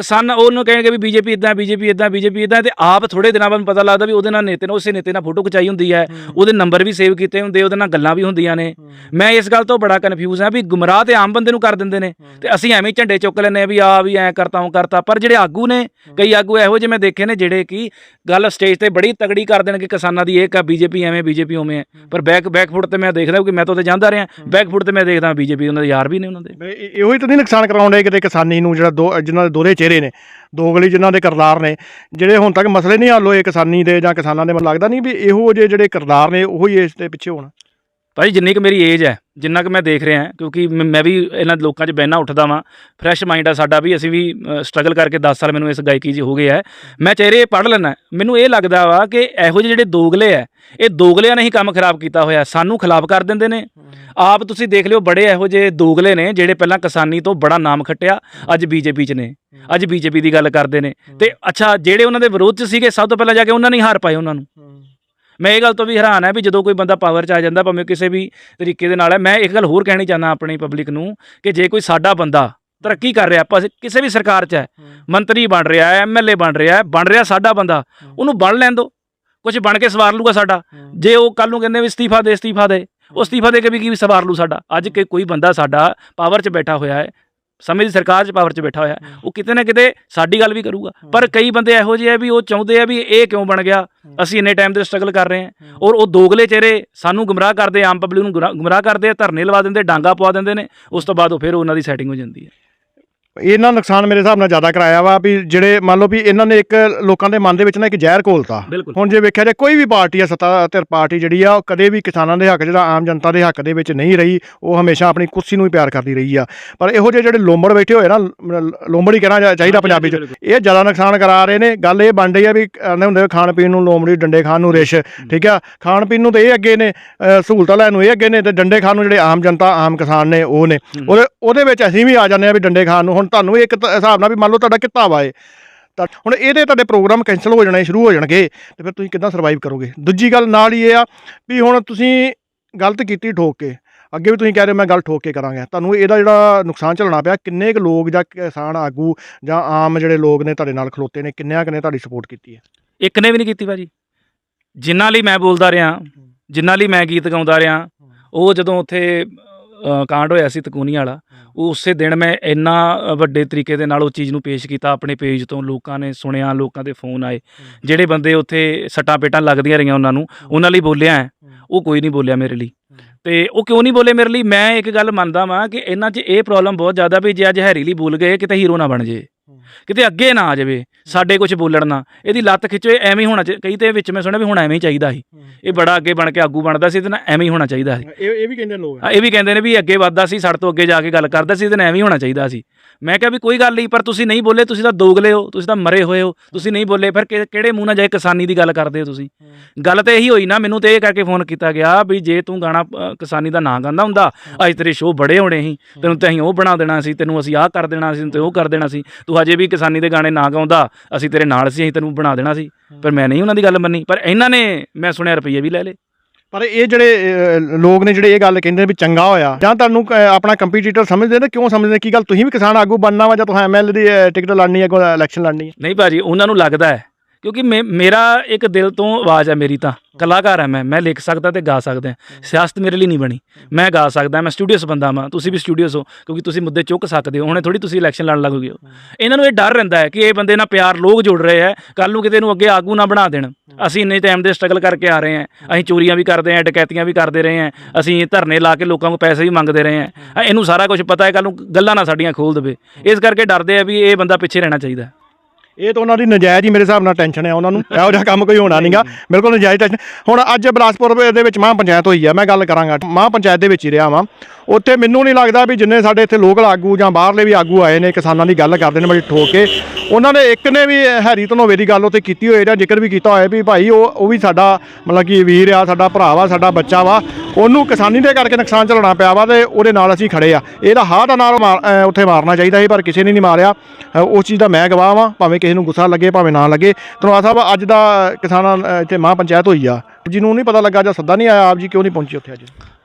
B: ਕਿਸਾਨ ਉਹਨੂੰ ਕਹਿਣਗੇ ਵੀ ਬੀਜੇਪੀ ਇਦਾਂ ਬੀਜੇਪੀ ਇਦਾਂ ਬੀਜੇਪੀ ਇਦਾਂ ਤੇ ਆਪ ਥੋੜੇ ਦਿਨਾਂ ਬਾਅਦ ਪਤਾ ਲੱਗਦਾ ਵੀ ਉਹਦੇ ਨਾਲ ਨੇਤੇ ਨਾਲ ਉਸੇ ਨੇਤੇ ਨਾਲ ਫੋਟੋ ਖਿਚਾਈ ਹੁੰਦੀ ਹੈ। ਉਹਦੇ ਨੰਬਰ ਵੀ ਸੇਵ ਕੀਤੇ ਹੁੰਦੇ ਉਹਦੇ ਨਾਲ ਗੱਲਾਂ ਵੀ ਹੁੰਦੀਆਂ ਨੇ। ਮੈਂ ਇਸ ਗੱਲ ਤੋਂ ਬੜਾ ਕਨਫਿਊਜ਼ ਆ ਵੀ ਗੁੰਮਰਾਹ ਤੇ ਆਮ ਬੰਦੇ ਨੂੰ ਕਰ ਦਿੰਦੇ ਨੇ ਤੇ ਅਸੀਂ ਐਵੇਂ ਹੀ ਝੰਡੇ ਚੁੱਕ ਲੈਨੇ ਆ ਵੀ ਆ ਵੀ ਐ ਕਰਤਾ ਉਹ ਕਰਤਾ ਪਰ ਜਿਹੜੇ ਆਗੂ ਨੇ ਕਈ ਆਗੂ ਇਹੋ ਜਿਹੇ ਮੈਂ ਦੇਖੇ ਨੇ ਜਿਹੜੇ ਕਿ ਗੱਲ ਸਟੇਜ ਤੇ ਬੜੀ ਤਗੜੀ ਕਰ ਦੇਣਗੇ ਕਿਸਾਨਾਂ ਦੀ ਇਹ ਕਾ ਬੀਜੇਪੀ ਐਵੇਂ ਬੀਜੇਪੀ ਉਵੇਂ ਹੈ। ਪਰ ਬੈਕ ਬੈਕਫੁੱਟ ਤੇ ਮੈਂ ਦੇਖਦਾ ਕਿ ਮੈਂ ਤਾਂ ਉੱਥੇ ਜਾਂਦਾ ਰਿਹਾ। ਬੈਕਫੁੱਟ ਤੇ ਮੈਂ ਦੇਖਦਾ ਬੀਜੇਪੀ ਉਹਨਾਂ ਦੇ ਯਾਰ ਵੀ ਨੇ ਉਹਨਾਂ ਦੇ।
A: ਇਹ- ਹੀ ਤਾਂ ਨਹੀਂ ਨੁਕਸਾਨ ਕਰਾਉਂਦੇ ਕਿਤੇ ਕਿਸਾਨੀ ਨੂੰ ਜਿਹੜਾ ਦੋ ਜਿਨ੍ਹਾਂ ਦੇ ਦੋਹਰੇ ਚਿਹਰੇ ਨੇ ਦੋਗਲੀ ਜਿਨ੍ਹਾਂ ਦੇ ਕਰਦਾਰ ਨੇ, ਜਿਹੜੇ ਹੁਣ ਤੱਕ ਮਸਲੇ ਨਹੀਂ ਹੱਲ ਹੋਏ ਕਿਸਾਨੀ ਦੇ ਜਾਂ ਕਿਸਾਨਾਂ ਦੇ, ਮੈਨੂੰ ਲੱਗਦਾ ਨਹੀਂ ਵੀ ਇਹੋ ਜਿਹੇ ਜਿਹੜੇ ਕਰਦਾਰ ਨੇ, ਉਹੀ ਇਸ ਦੇ ਪਿੱਛੇ ਹੋਣ।
B: ਭਾਈ ਜਿੰਨੀ ਕੁ ਮੇਰੀ ਏਜ ਹੈ ਜਿੰਨਾ ਕੁ ਮੈਂ ਦੇਖ ਰਿਹਾ ਕਿਉਂਕਿ ਮ- ਵੀ ਇਹਨਾਂ ਲੋਕਾਂ 'ਚ ਬਹਿਣਾ ਉੱਠਦਾ ਵਾਂ ਫਰੈਸ਼ ਮਾਈਂਡ ਆ ਸਾਡਾ ਵੀ ਅਸੀਂ ਵੀ ਸਟਰਗਲ ਕਰਕੇ 10 ਸਾਲ ਮੈਨੂੰ ਇਸ ਗਾਇਕੀ 'ਚ ਹੋ ਗਏ ਹੈ। ਮੈਂ ਚਿਹਰੇ ਪੜ੍ਹ ਲੈਣਾ ਮੈਨੂੰ ਇਹ ਲੱਗਦਾ ਵਾ ਕਿ ਇਹੋ ਜਿਹੇ ਜਿਹੜੇ ਦੋਗਲੇ ਆ ਇਹ ਦੋਗਲਿਆਂ ਨੇ ਹੀ ਕੰਮ ਖਰਾਬ ਕੀਤਾ ਹੋਇਆ ਸਾਨੂੰ ਖਿਲਾਫ ਕਰ ਦਿੰਦੇ ਨੇ। ਆਪ ਤੁਸੀਂ ਦੇਖ ਲਿਓ ਬੜੇ ਇਹੋ ਜਿਹੇ ਦੋਗਲੇ ਨੇ ਜਿਹੜੇ ਪਹਿਲਾਂ ਕਿਸਾਨੀ ਤੋਂ ਬੜਾ ਨਾਮ ਖੱਟਿਆ ਅੱਜ ਬੀਜੇਪੀ 'ਚ ਨੇ ਅੱਜ ਬੀਜੇਪੀ ਦੀ ਗੱਲ ਕਰਦੇ ਨੇ। ਤੇ ਅੱਛਾ ਜਿਹੜੇ ਉਹਨਾਂ ਦੇ ਵਿਰੋਧ 'ਚ ਸੀਗੇ ਸਭ ਤੋਂ ਪਹਿਲਾਂ ਜਾ ਕੇ ਉਹਨਾਂ ਨੇ ਹੀ ਹਾਰ ਪਾਏ ਉਹਨਾਂ ਨੂੰ। ਮੈਂ ਇਹ ਗੱਲ ਤੋਂ ਵੀ ਹੈਰਾਨ ਹੈ ਵੀ ਜਦੋਂ ਕੋਈ ਬੰਦਾ ਪਾਵਰ 'ਚ ਆ ਜਾਂਦਾ ਭਾਵੇਂ ਕਿਸੇ ਵੀ ਤਰੀਕੇ ਦੇ ਨਾਲ ਹੈ ਮੈਂ ਇੱਕ ਗੱਲ ਹੋਰ ਕਹਿਣੀ ਚਾਹੁੰਦਾ ਆਪਣੀ ਪਬਲਿਕ ਨੂੰ ਕਿ ਜੇ ਕੋਈ ਸਾਡਾ ਬੰਦਾ ਤਰੱਕੀ ਕਰ ਰਿਹਾ ਆਪਾਂ ਕਿਸੇ ਵੀ ਸਰਕਾਰ 'ਚ ਹੈ ਮੰਤਰੀ ਬਣ ਰਿਹਾ ਹੈ ਐਮਐਲਏ ਬਣ ਰਿਹਾ ਹੈ ਬਣ ਰਿਹਾ ਸਾਡਾ ਬੰਦਾ ਉਹਨੂੰ ਬਣ ਲੈਣ ਦਿਓ ਕੁਝ ਬਣ ਕੇ ਸਵਾਰ ਲੂਗਾ ਸਾਡਾ। ਜੇ ਉਹ ਕੱਲ ਨੂੰ ਕਹਿੰਦੇ ਵੀ ਅਸਤੀਫਾ ਦੇ ਅਸਤੀਫਾ ਦੇ ਉਹ ਅਸਤੀਫਾ ਦੇ ਕੇ ਵੀ ਕੀ ਸਵਾਰ ਲੂ ਸਾਡਾ। ਅੱਜ ਕਿ ਕੋਈ ਬੰਦਾ ਸਾਡਾ ਪਾਵਰ 'ਚ ਬੈਠਾ ਹੋਇਆ ਹੈ ਸਮੇਂ ਦੀ ਸਰਕਾਰ 'ਚ ਪਾਵਰ 'ਚ ਬੈਠਾ ਹੋਇਆ ਉਹ ਕਿਤੇ ਨਾ ਕਿਤੇ ਸਾਡੀ ਗੱਲ ਵੀ ਕਰੂਗਾ। ਪਰ ਕਈ ਬੰਦੇ ਇਹੋ ਜਿਹੇ ਆ ਵੀ ਉਹ ਚਾਹੁੰਦੇ ਆ ਵੀ ਇਹ ਕਿਉਂ ਬਣ ਗਿਆ? ਅਸੀਂ ਇੰਨੇ ਟਾਈਮ ਦੇ ਸਟਰਗਲ ਕਰ ਰਹੇ ਹਾਂ। ਔਰ ਉਹ ਦੋਗਲੇ ਚਿਹਰੇ ਸਾਨੂੰ ਗੁੰਮਰਾਹ ਕਰਦੇ ਆਮ ਪਬਲਿਕ ਨੂੰ ਗੁੰਮਰਾਹ ਕਰਦੇ ਆ ਧਰਨੇ ਲਵਾ ਦਿੰਦੇ ਡਾਂਗਾ ਪਵਾ ਦਿੰਦੇ ਨੇ। ਉਸ ਤੋਂ ਬਾਅਦ ਉਹ ਫਿਰ ਉਹਨਾਂ ਦੀ ਸੈਟਿੰਗ ਹੋ ਜਾਂਦੀ ਹੈ।
A: ਇਹਨਾਂ ਨੁਕਸਾਨ ਮੇਰੇ ਹਿਸਾਬ ਨਾਲ ਜ਼ਿਆਦਾ ਕਰਾਇਆ ਵਾ ਵੀ ਜਿਹੜੇ ਮੰਨ ਲਓ ਵੀ ਇਹਨਾਂ ਨੇ ਇੱਕ ਲੋਕਾਂ ਦੇ ਮਨ ਦੇ ਵਿੱਚ ਨਾ ਇੱਕ ਜ਼ਹਿਰ ਘੋਲਤਾ।
B: ਬਿਲਕੁਲ।
A: ਹੁਣ ਜੇ ਵੇਖਿਆ ਜੇ ਕੋਈ ਵੀ ਪਾਰਟੀ ਆ ਸੱਤਾ ਧਿਰ ਪਾਰਟੀ ਜਿਹੜੀ ਆ ਉਹ ਕਦੇ ਵੀ ਕਿਸਾਨਾਂ ਦੇ ਹੱਕ ਜਿਹੜਾ ਆਮ ਜਨਤਾ ਦੇ ਹੱਕ ਦੇ ਵਿੱਚ ਨਹੀਂ ਰਹੀ ਉਹ ਹਮੇਸ਼ਾ ਆਪਣੀ ਕੁਰਸੀ ਨੂੰ ਹੀ ਪਿਆਰ ਕਰਦੀ ਰਹੀ ਆ। ਪਰ ਇਹੋ ਜਿਹੇ ਜਿਹੜੇ ਲੋਂਬੜ ਬੈਠੇ ਹੋਏ ਨਾ ਲ- ਹੀ ਕਹਿਣਾ ਚਾ- ਚਾਹੀਦਾ ਪੰਜਾਬੀ ਚ।
B: ਬਿਲਕੁਲ।
A: ਇਹ ਜ਼ਿਆਦਾ ਨੁਕਸਾਨ ਕਰਾ ਰਹੇ ਨੇ। ਗੱਲ ਇਹ ਬਣ ਰਹੀ ਆ ਵੀ ਕਹਿੰਦੇ ਹੁੰਦੇ ਆ ਖਾਣ ਪੀਣ ਨੂੰ ਲੋਂਬੜੀ ਡੰਡੇ ਖਾਣ ਨੂੰ ਰਿਸ਼। ਠੀਕ ਆ? ਖਾਣ ਪੀਣ ਨੂੰ ਤੇ ਇਹ ਅੱਗੇ ਨੇ ਅ, ਸਹੂਲਤਾਂ ਲੈਣ ਨੂੰ ਇਹ ਅੱਗੇ ਨੇ ਤੇ ਡੰਡੇ ਖਾਣ ਨੂੰ ਜਿਹੜੇ ਆਮ ਜਨਤਾ ਆਮ ਕਿਸਾਨ ਨੇ ਉਹ ਨੇ। ਉਹਦੇ ਉਹਦੇ ਵਿੱਚ ਅਸੀਂ ਵੀ ਆ ਜਾਂਦੇ ਆ ਵੀ ਡੰਡੇ ਖਾਣ ਨੂੰ। ਹੁਣ ਤੁਹਾਨੂੰ ਵੀ ਇੱਕ ਹਿਸਾਬ ਨਾਲ ਵੀ ਮੰਨ ਲਓ ਤੁਹਾਡਾ ਕਿੱਤਾ ਵਾ ਇਹ। ਤਾਂ ਹੁਣ ਇਹਦੇ ਤੁਹਾਡੇ ਪ੍ਰੋਗਰਾਮ ਕੈਨਸਲ ਹੋ ਜਾਣੇ, ਸ਼ੁਰੂ ਹੋ ਜਾਣਗੇ, ਤੇ ਫਿਰ ਤੁਸੀਂ ਕਿੱਦਾਂ ਸਰਵਾਈਵ ਕਰੋਗੇ? ਦੂਜੀ ਗੱਲ ਨਾਲ ਹੀ ਇਹ ਆ ਵੀ ਹੁਣ ਤੁਸੀਂ ਗਲਤ ਕੀਤੀ ਠੋਕ ਕੇ। ਅੱਗੇ ਵੀ ਤੁਸੀਂ ਕਹਿ ਰਹੇ ਹੋ ਮੈਂ ਗੱਲ ਠੋਕ ਕੇ ਕਰਾਂਗਾ। ਤੁਹਾਨੂੰ ਇਹਦਾ ਜਿਹੜਾ ਨੁਕਸਾਨ ਝੱਲਣਾ ਪਿਆ, ਕਿੰਨੇ ਕੁ ਲੋਕ ਜਾਂ ਕਿਸਾਨ ਆਗੂ ਜਾਂ ਆਮ ਜਿਹੜੇ ਲੋਕ ਨੇ ਤੁਹਾਡੇ ਨਾਲ ਖਲੋਤੇ ਨੇ, ਕਿੰਨਿਆਂ ਕੁ ਨੇ ਤੁਹਾਡੀ ਸਪੋਰਟ ਕੀਤੀ ਹੈ?
B: ਇੱਕ ਨੇ ਵੀ ਨਹੀਂ ਕੀਤੀ ਭਾਜੀ। ਜਿਨ੍ਹਾਂ ਲਈ ਮੈਂ ਬੋਲਦਾ ਰਿਹਾ, ਜਿਨ੍ਹਾਂ ਲਈ ਮੈਂ ਗੀਤ ਗਾਉਂਦਾ ਰਿਹਾ, ਉਹ ਜਦੋਂ ਉੱਥੇ ਕਾਂਡ ਹੋਇਆ ਸੀ ਤਕੂਨੀ ਵਾਲਾ। ਉਹ ਉਸੇ ਦਿਨ ਮੈਂ ਇੰਨਾ ਵੱਡੇ ਤਰੀਕੇ ਦੇ ਨਾਲ ਉਹ ਚੀਜ਼ ਨੂੰ ਪੇਸ਼ ਕੀਤਾ ਆਪਣੇ ਪੇਜ ਤੋਂ ਲੋਕਾਂ ਨੇ ਸੁਣਿਆ ਲੋਕਾਂ ਦੇ ਫੋਨ ਆਏ। ਜਿਹੜੇ ਬੰਦੇ ਉੱਥੇ ਸੱਟਾਂ ਪੇਟਾਂ ਲੱਗਦੀਆਂ ਰਹੀਆਂ ਉਹਨਾਂ ਨੂੰ ਉਹਨਾਂ ਲਈ ਬੋਲਿਆ ਹੈ, ਉਹ ਕੋਈ ਨਹੀਂ ਬੋਲਿਆ ਮੇਰੇ ਲਈ। ਤੇ ਉਹ ਕਿਉਂ ਨਹੀਂ ਬੋਲੇ ਮੇਰੇ ਲਈ? ਮੈਂ ਇੱਕ ਗੱਲ ਮੰਨਦਾ ਵਾਂ ਕਿ ਇਹਨਾਂ 'ਚ ਇਹ ਪ੍ਰੋਬਲਮ ਬਹੁਤ ਜ਼ਿਆਦਾ ਵੀ ਜੇ ਅੱਜ ਹੈਰੀ ਲਈ ਬੋਲ ਗਏ ਕਿਤੇ ਹੀਰੋ ਨਾ ਬਣ ਜੇ। ਕਿਤੇ ਅੱਗੇ ਨਾ ਆ ਜਾਵੇ ਸਾਡੇ ਕੁਝ ਬੋਲਣ ਨਾ। ਇਹਦੀ ਲੱਤ ਖਿੱਚੋ ਇਹ ਐਵੇਂ ਹੀ ਹੋਣਾ ਚਾਹੀਦਾ ਕਈ ਤੇ ਵਿੱਚ ਮੈਂ ਸੁਣਿਆ ਵੀ ਹੁਣ ਐਵੇਂ ਹੀ ਚਾਹੀਦਾ ਸੀ। ਇਹ ਬੜਾ ਅੱਗੇ ਬਣ ਕੇ ਆਗੂ ਬਣਦਾ ਸੀ ਤੇ ਨਾ ਐਵੇਂ ਹੀ ਹੋਣਾ ਚਾਹੀਦਾ ਸੀ।
A: ਇਹ ਇਹ ਵੀ ਕਹਿੰਦੇ ਲੋਕ
B: ਹਾਂ, ਇਹ ਵੀ ਕਹਿੰਦੇ ਨੇ ਵੀ ਅੱਗੇ ਵੱਧਦਾ ਸੀ ਸਾਡੇ ਤੋਂ ਅੱਗੇ ਜਾ ਕੇ ਗੱਲ ਕਰਦਾ ਸੀ ਤੇ ਨਾ ਐਵੇਂ ਹੀ ਹੋਣਾ ਚਾਹੀਦਾ ਸੀ। ਮੈਂ ਕਿਹਾ ਵੀ ਕੋਈ ਗੱਲ ਨਹੀਂ ਪਰ ਤੁਸੀਂ ਨਹੀਂ ਬੋਲੇ ਤੁਸੀਂ ਤਾਂ ਦੋਗਲੇ ਹੋ ਤੁਸੀਂ ਤਾਂ ਮਰੇ ਹੋਏ ਹੋ ਤੁਸੀਂ ਨਹੀਂ ਬੋਲੇ ਫਿਰ ਕਿਹੜੇ ਮੂੰਹ ਨਾਲ ਜਾਏ ਕਿਸਾਨੀ ਦੀ ਗੱਲ ਕਰਦੇ ਹੋ ਤੁਸੀਂ? ਗੱਲ ਤੇ ਇਹੀ ਹੋਈ ਨਾ ਮੈਨੂੰ ਤੇ ਇਹ ਕਰਕੇ ਫੋਨ ਕੀਤਾ ਗਿਆ ਵੀ ਜੇ ਤੂੰ ਗਾਣਾ ਕਿਸਾਨੀ ਦਾ ਨਾਂ ਗਾਉਂਦਾ ਹੁੰਦਾ ਅੱਜ ਤੇਰੇ ਸ਼ੋਅ ਬੜੇ ਹੋਣੇ ਸੀ ਤੈਨੂੰ ਤੇ ਅਸੀਂ ਉਹ ਬਣਾ ਦੇਣਾ ਸੀ ਤੈਨੂੰ ਅਸੀਂ ਆਹ ਕਰ ਦੇਣਾ ਸੀ ਤੇ ਉਹ ਕਰ ਦੇਣਾ ਸੀ ਤੂੰ ਹਜੇ ਵੀ ਕਿਸਾਨੀ ਦੇ ਗਾਣੇ ਨਾ ਗਾਉਂਦਾ ਅਸੀਂ ਤੇਰੇ ਨਾਲ ਸੀ ਅਸੀਂ ਤੈਨੂੰ ਬਣਾ ਦੇਣਾ ਸੀ। ਪਰ ਮੈਂ ਨਹੀਂ ਉਹਨਾਂ ਦੀ ਗੱਲ ਮੰਨੀ ਪਰ ਇਹਨਾਂ ਨੇ ਮੈਂ ਸੁਣਿਆ ਰੁਪਈਏ ਵੀ ਲੈ ਲਏ।
A: ਪਰ ਇਹ ਜਿਹੜੇ ਲੋਕ ਨੇ ਜਿਹੜੇ ਇਹ ਗੱਲ ਕਹਿੰਦੇ ਨੇ ਵੀ ਚੰਗਾ ਹੋਇਆ ਜਾਂ ਤੁਹਾਨੂੰ ਆਪਣਾ ਕੰਪੀਟੀਟਰ ਸਮਝਦੇ ਨੇ ਕਿਉਂ ਸਮਝਦੇ ਨੇ? ਕੀ ਗੱਲ ਤੁਸੀਂ ਵੀ ਕਿਸਾਨ ਆਗੂ ਬਣਨਾ ਵਾ ਜਾਂ ਤੁਸੀਂ ਐਮਐਲ ਦੀ ਟਿਕਟ ਲੜਨੀ ਹੈ ਕੋਈ ਇਲੈਕਸ਼ਨ ਲੜਨੀ ਹੈ?
B: ਨਹੀਂ ਭਾਜੀ ਉਹਨਾਂ ਨੂੰ ਲੱਗਦਾ ਹੈ ਕਿਉਂਕਿ ਮੇ- ਮੇਰਾ ਇੱਕ ਦਿਲ ਤੋਂ ਆਵਾਜ਼ ਹੈ ਮੇਰੀ ਤਾਂ। ਕਲਾਕਾਰ ਹਾਂ ਮੈਂ ਮੈਂ ਲਿਖ ਸਕਦਾ ਤੇ ਗਾ ਸਕਦਾ ਹਾਂ। ਸਿਆਸਤ ਮੇਰੇ ਲਈ ਨਹੀਂ ਬਣੀ। ਮੈਂ ਗਾ ਸਕਦਾ ਮੈਂ ਸਟੂਡੀਓਸ ਬੰਦਾ ਵਾਂ। ਤੁਸੀਂ ਵੀ ਸਟੂਡੀਓਸ ਹੋ ਕਿਉਂਕਿ ਤੁਸੀਂ ਮੁੱਦੇ ਚੁੱਕ ਸਕਦੇ ਹੋ। ਹੁਣੇ ਥੋੜੀ ਤੁਸੀਂ ਇਲੈਕਸ਼ਨ ਲੜਨ ਲੱਗੋਗੇ ਹੋ। ਇਹਨਾਂ ਨੂੰ ਇਹ ਡਰ ਰਹਿੰਦਾ ਹੈ ਕਿ ਇਹ ਬੰਦੇ ਨਾਲ ਪਿਆਰ ਲੋਕ ਜੁੜ ਰਹੇ ਹੈ। ਕੱਲ ਨੂੰ ਕਿਤੇ ਨੂੰ ਅੱਗੇ ਆਗੂ ਨਾ ਬਣਾ ਦੇਣ। ਅਸੀਂ ਇੰਨੇ ਟਾਈਮ ਦੇ ਸਟਰਗਲ ਕਰਕੇ ਆ ਰਹੇ ਹਾਂ। ਅਸੀਂ ਚੋਰੀਆਂ ਵੀ ਕਰਦੇ ਹਾਂ ਡਕੈਤੀਆਂ ਵੀ ਕਰਦੇ ਰਹੇ ਹਾਂ। ਅਸੀਂ ਧਰਨੇ ਲਾ ਕੇ ਲੋਕਾਂ ਕੋਲ ਪੈਸੇ ਵੀ ਮੰਗਦੇ ਰਹੇ ਹਾਂ। ਇਹਨੂੰ ਸਾਰਾ ਕੁਝ ਪਤਾ ਹੈ ਕੱਲ ਨੂੰ ਗੱਲਾਂ ਨਾ ਸਾਡੀਆਂ ਖੋਲ ਦੇਵੇ। ਇਸ ਕਰਕੇ ਡਰਦੇ ਆ ਵੀ ਇਹ ਬੰਦਾ ਪਿੱਛੇ ਰਹਿਣਾ ਚਾਹੀਦਾ
A: ਇਹ ਤਾਂ ਉਹਨਾਂ ਦੀ ਨਜਾਇਜ਼ ਹੀ ਮੇਰੇ ਹਿਸਾਬ ਨਾਲ ਟੈਨਸ਼ਨ ਹੈ ਉਹਨਾਂ ਨੂੰ। ਇਹੋ ਜਿਹਾ ਕੰਮ ਕੋਈ ਹੋਣਾ ਨਹੀਂਗਾ ਬਿਲਕੁਲ ਨਜਾਇਜ਼ ਟੈਨਸ਼ਨ ਹੁਣ ਅੱਜ ਬਲਾਸਪੁਰ ਦੇ ਵਿੱਚ ਮਹਾਂ ਪੰਚਾਇਤ ਹੋਈ ਆ, ਮੈਂ ਗੱਲ ਕਰਾਂਗਾ। ਮਹਾਂ ਪੰਚਾਇਤ ਦੇ ਵਿੱਚ ਹੀ ਰਿਹਾ ਵਾਂ। ਉੱਥੇ ਮੈਨੂੰ ਨਹੀਂ ਲੱਗਦਾ ਵੀ ਜਿੰਨੇ ਸਾਡੇ ਇੱਥੇ ਲੋਕਲ ਆਗੂ ਜਾਂ ਬਾਹਰਲੇ ਵੀ ਆਗੂ ਆਏ ਨੇ, ਕਿਸਾਨਾਂ ਦੀ ਗੱਲ ਕਰਦੇ ਨੇ ਬੜੀ ਠੋਕ ਕੇ। ਉਹਨਾਂ ਨੇ ਇੱਕ ਨੇ ਵੀ ਹੈਰੀ ਧਨੋਵੇ ਦੀ ਗੱਲ ਉੱਥੇ ਕੀਤੀ ਹੋਏ ਜਾਂ ਜ਼ਿਕਰ ਵੀ ਕੀਤਾ ਹੋਇਆ ਵੀ ਭਾਈ ਉਹ ਉਹ ਵੀ ਸਾਡਾ ਮਤਲਬ ਕਿ ਵੀਰ ਆ, ਸਾਡਾ ਭਰਾ ਵਾ, ਸਾਡਾ ਬੱਚਾ ਵਾ। ਉਹਨੂੰ ਕਿਸਾਨੀ ਦੇ ਕਰਕੇ ਨੁਕਸਾਨ ਝੱਲਣਾ ਪਿਆ ਵਾ ਤੇ ਉਹਦੇ ਨਾਲ ਅਸੀਂ ਖੜੇ ਆ। ਇਹਦਾ ਹਾਂ ਦਾ ਨਾਲ ਮਾਰ- ਉੱਥੇ ਮਾਰਨਾ ਚਾਹੀਦਾ ਸੀ, ਪਰ ਕਿਸੇ ਨੇ ਨਹੀਂ ਮਾਰਿਆ। ਉਸ ਚੀਜ਼ ਦਾ ਮੈਂ ਗਵਾਹ ਵਾਂ, ਭਾਵੇਂ ਕਿਸੇ ਨੂੰ ਗੁੱਸਾ ਲੱਗੇ, ਭਾਵੇਂ ਨਾ ਲੱਗੇ। ਧੰਨਵਾਦ ਸਾਹਿਬ, ਅੱਜ ਦਾ ਕਿਸਾਨਾਂ ਇੱਥੇ ਮਹਾਂ ਪੰਚਾਇਤ ਹੋਈ ਆ। ਜਿਹਨੂੰ ਨਹੀਂ ਪਤਾ ਲੱਗਾ ਜਾਂ ਸੱਦਾ ਨਹੀਂ ਆਇਆ, ਆਪ ਜੀ ਕਿਉਂ ਨਹੀਂ ਪਹੁੰਚੇ ਉੱਥੇ ਅੱਜ?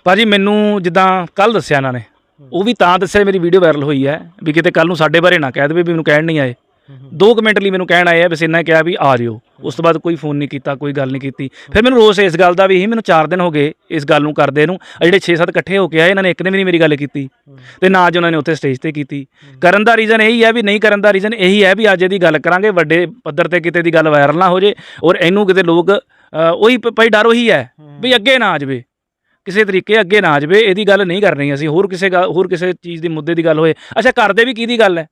B: ਭਾਜੀ, ਮੈਨੂੰ ਜਿੱਦਾਂ ਕੱਲ ਦੱਸਿਆ ਇਹਨਾਂ ਨੇ, ਉਹ ਵੀ ਤਾਂ ਦੱਸਿਆ, ਮੇਰੀ ਵੀਡੀਓ ਵਾਇਰਲ ਹੋਈ ਹੈ, ਵੀ ਕਿਤੇ ਕੱਲ ਨੂੰ ਸਾਡੇ ਬਾਰੇ ਨਾ ਕਹਿ ਦੇਵੇ, ਵੀ ਮੈਨੂੰ ਕਹਿਣ ਨਹੀਂ ਆਏ। ਦੋ ਕੁ ਮਿੰਟ ਲਈ ਮੈਨੂੰ ਕਹਿਣ ਆਏ ਆ ਬਸ ਇੰਨਾ ਕਿਹਾ ਵੀ ਆ ਜਿਓ। ਉਸ ਤੋਂ ਬਾਅਦ ਕੋਈ ਫੋਨ ਨਹੀਂ ਕੀਤਾ ਕੋਈ ਗੱਲ ਨਹੀਂ ਕੀਤੀ। ਫਿਰ ਮੈਨੂੰ ਰੋਸ ਇਸ ਗੱਲ ਦਾ ਵੀ ਸੀ ਮੈਨੂੰ 4 ਦਿਨ ਹੋ ਗਏ ਇਸ ਗੱਲ ਨੂੰ ਕਰਦੇ ਨੂੰ। ਆ ਜਿਹੜੇ 6-7 ਇਕੱਠੇ ਹੋ ਕੇ ਆਏ ਇਹਨਾਂ ਨੇ ਇੱਕ ਨੇ ਵੀ ਨਹੀਂ ਮੇਰੀ ਗੱਲ ਕੀਤੀ। ਤੇ ਨਾ ਅੱਜ ਉਹਨਾਂ ਨੇ ਉੱਥੇ ਸਟੇਜ ਤੇ ਕੀਤੀ। ਕਰਨ ਦਾ ਰੀਜ਼ਨ ਇਹੀ ਹੈ ਵੀ ਨਹੀਂ ਕਰਨ ਦਾ ਰੀਜ਼ਨ ਇਹੀ ਹੈ ਵੀ ਅੱਜ ਇਹਦੀ ਗੱਲ ਕਰਾਂਗੇ ਵੱਡੇ ਪੱਧਰ ਤੇ ਕਿਤੇ ਦੀ ਗੱਲ ਵਾਇਰਲ ਨਾ ਹੋ ਜੇ ਔਰ ਇਹਨੂੰ ਕਿਤੇ ਲੋਕ ਅ, ਉਹੀ ਪ- ਭਾਈ ਡਰ ਉਹੀ ਹੈ ਵੀ ਅੱਗੇ ਨਾ ਆ ਜਾਵੇ। ਕਿਸੇ ਤਰੀਕੇ ਅੱਗੇ ਨਾ ਆ ਜਾਵੇ ਇਹਦੀ ਗੱਲ ਨਹੀਂ ਕਰਨੀ ਅਸੀਂ। ਹੋਰ ਕਿਸੇ ਗੱਲ ਹੋਰ ਕਿਸੇ ਚੀਜ਼ ਦੇ ਮੁੱਦੇ ਦੀ ਗੱਲ ਹੋਏ। ਅੱਛਾ ਕਰਦੇ ਵੀ ਕਿਹਦੀ ਗੱਲ ਹੈ?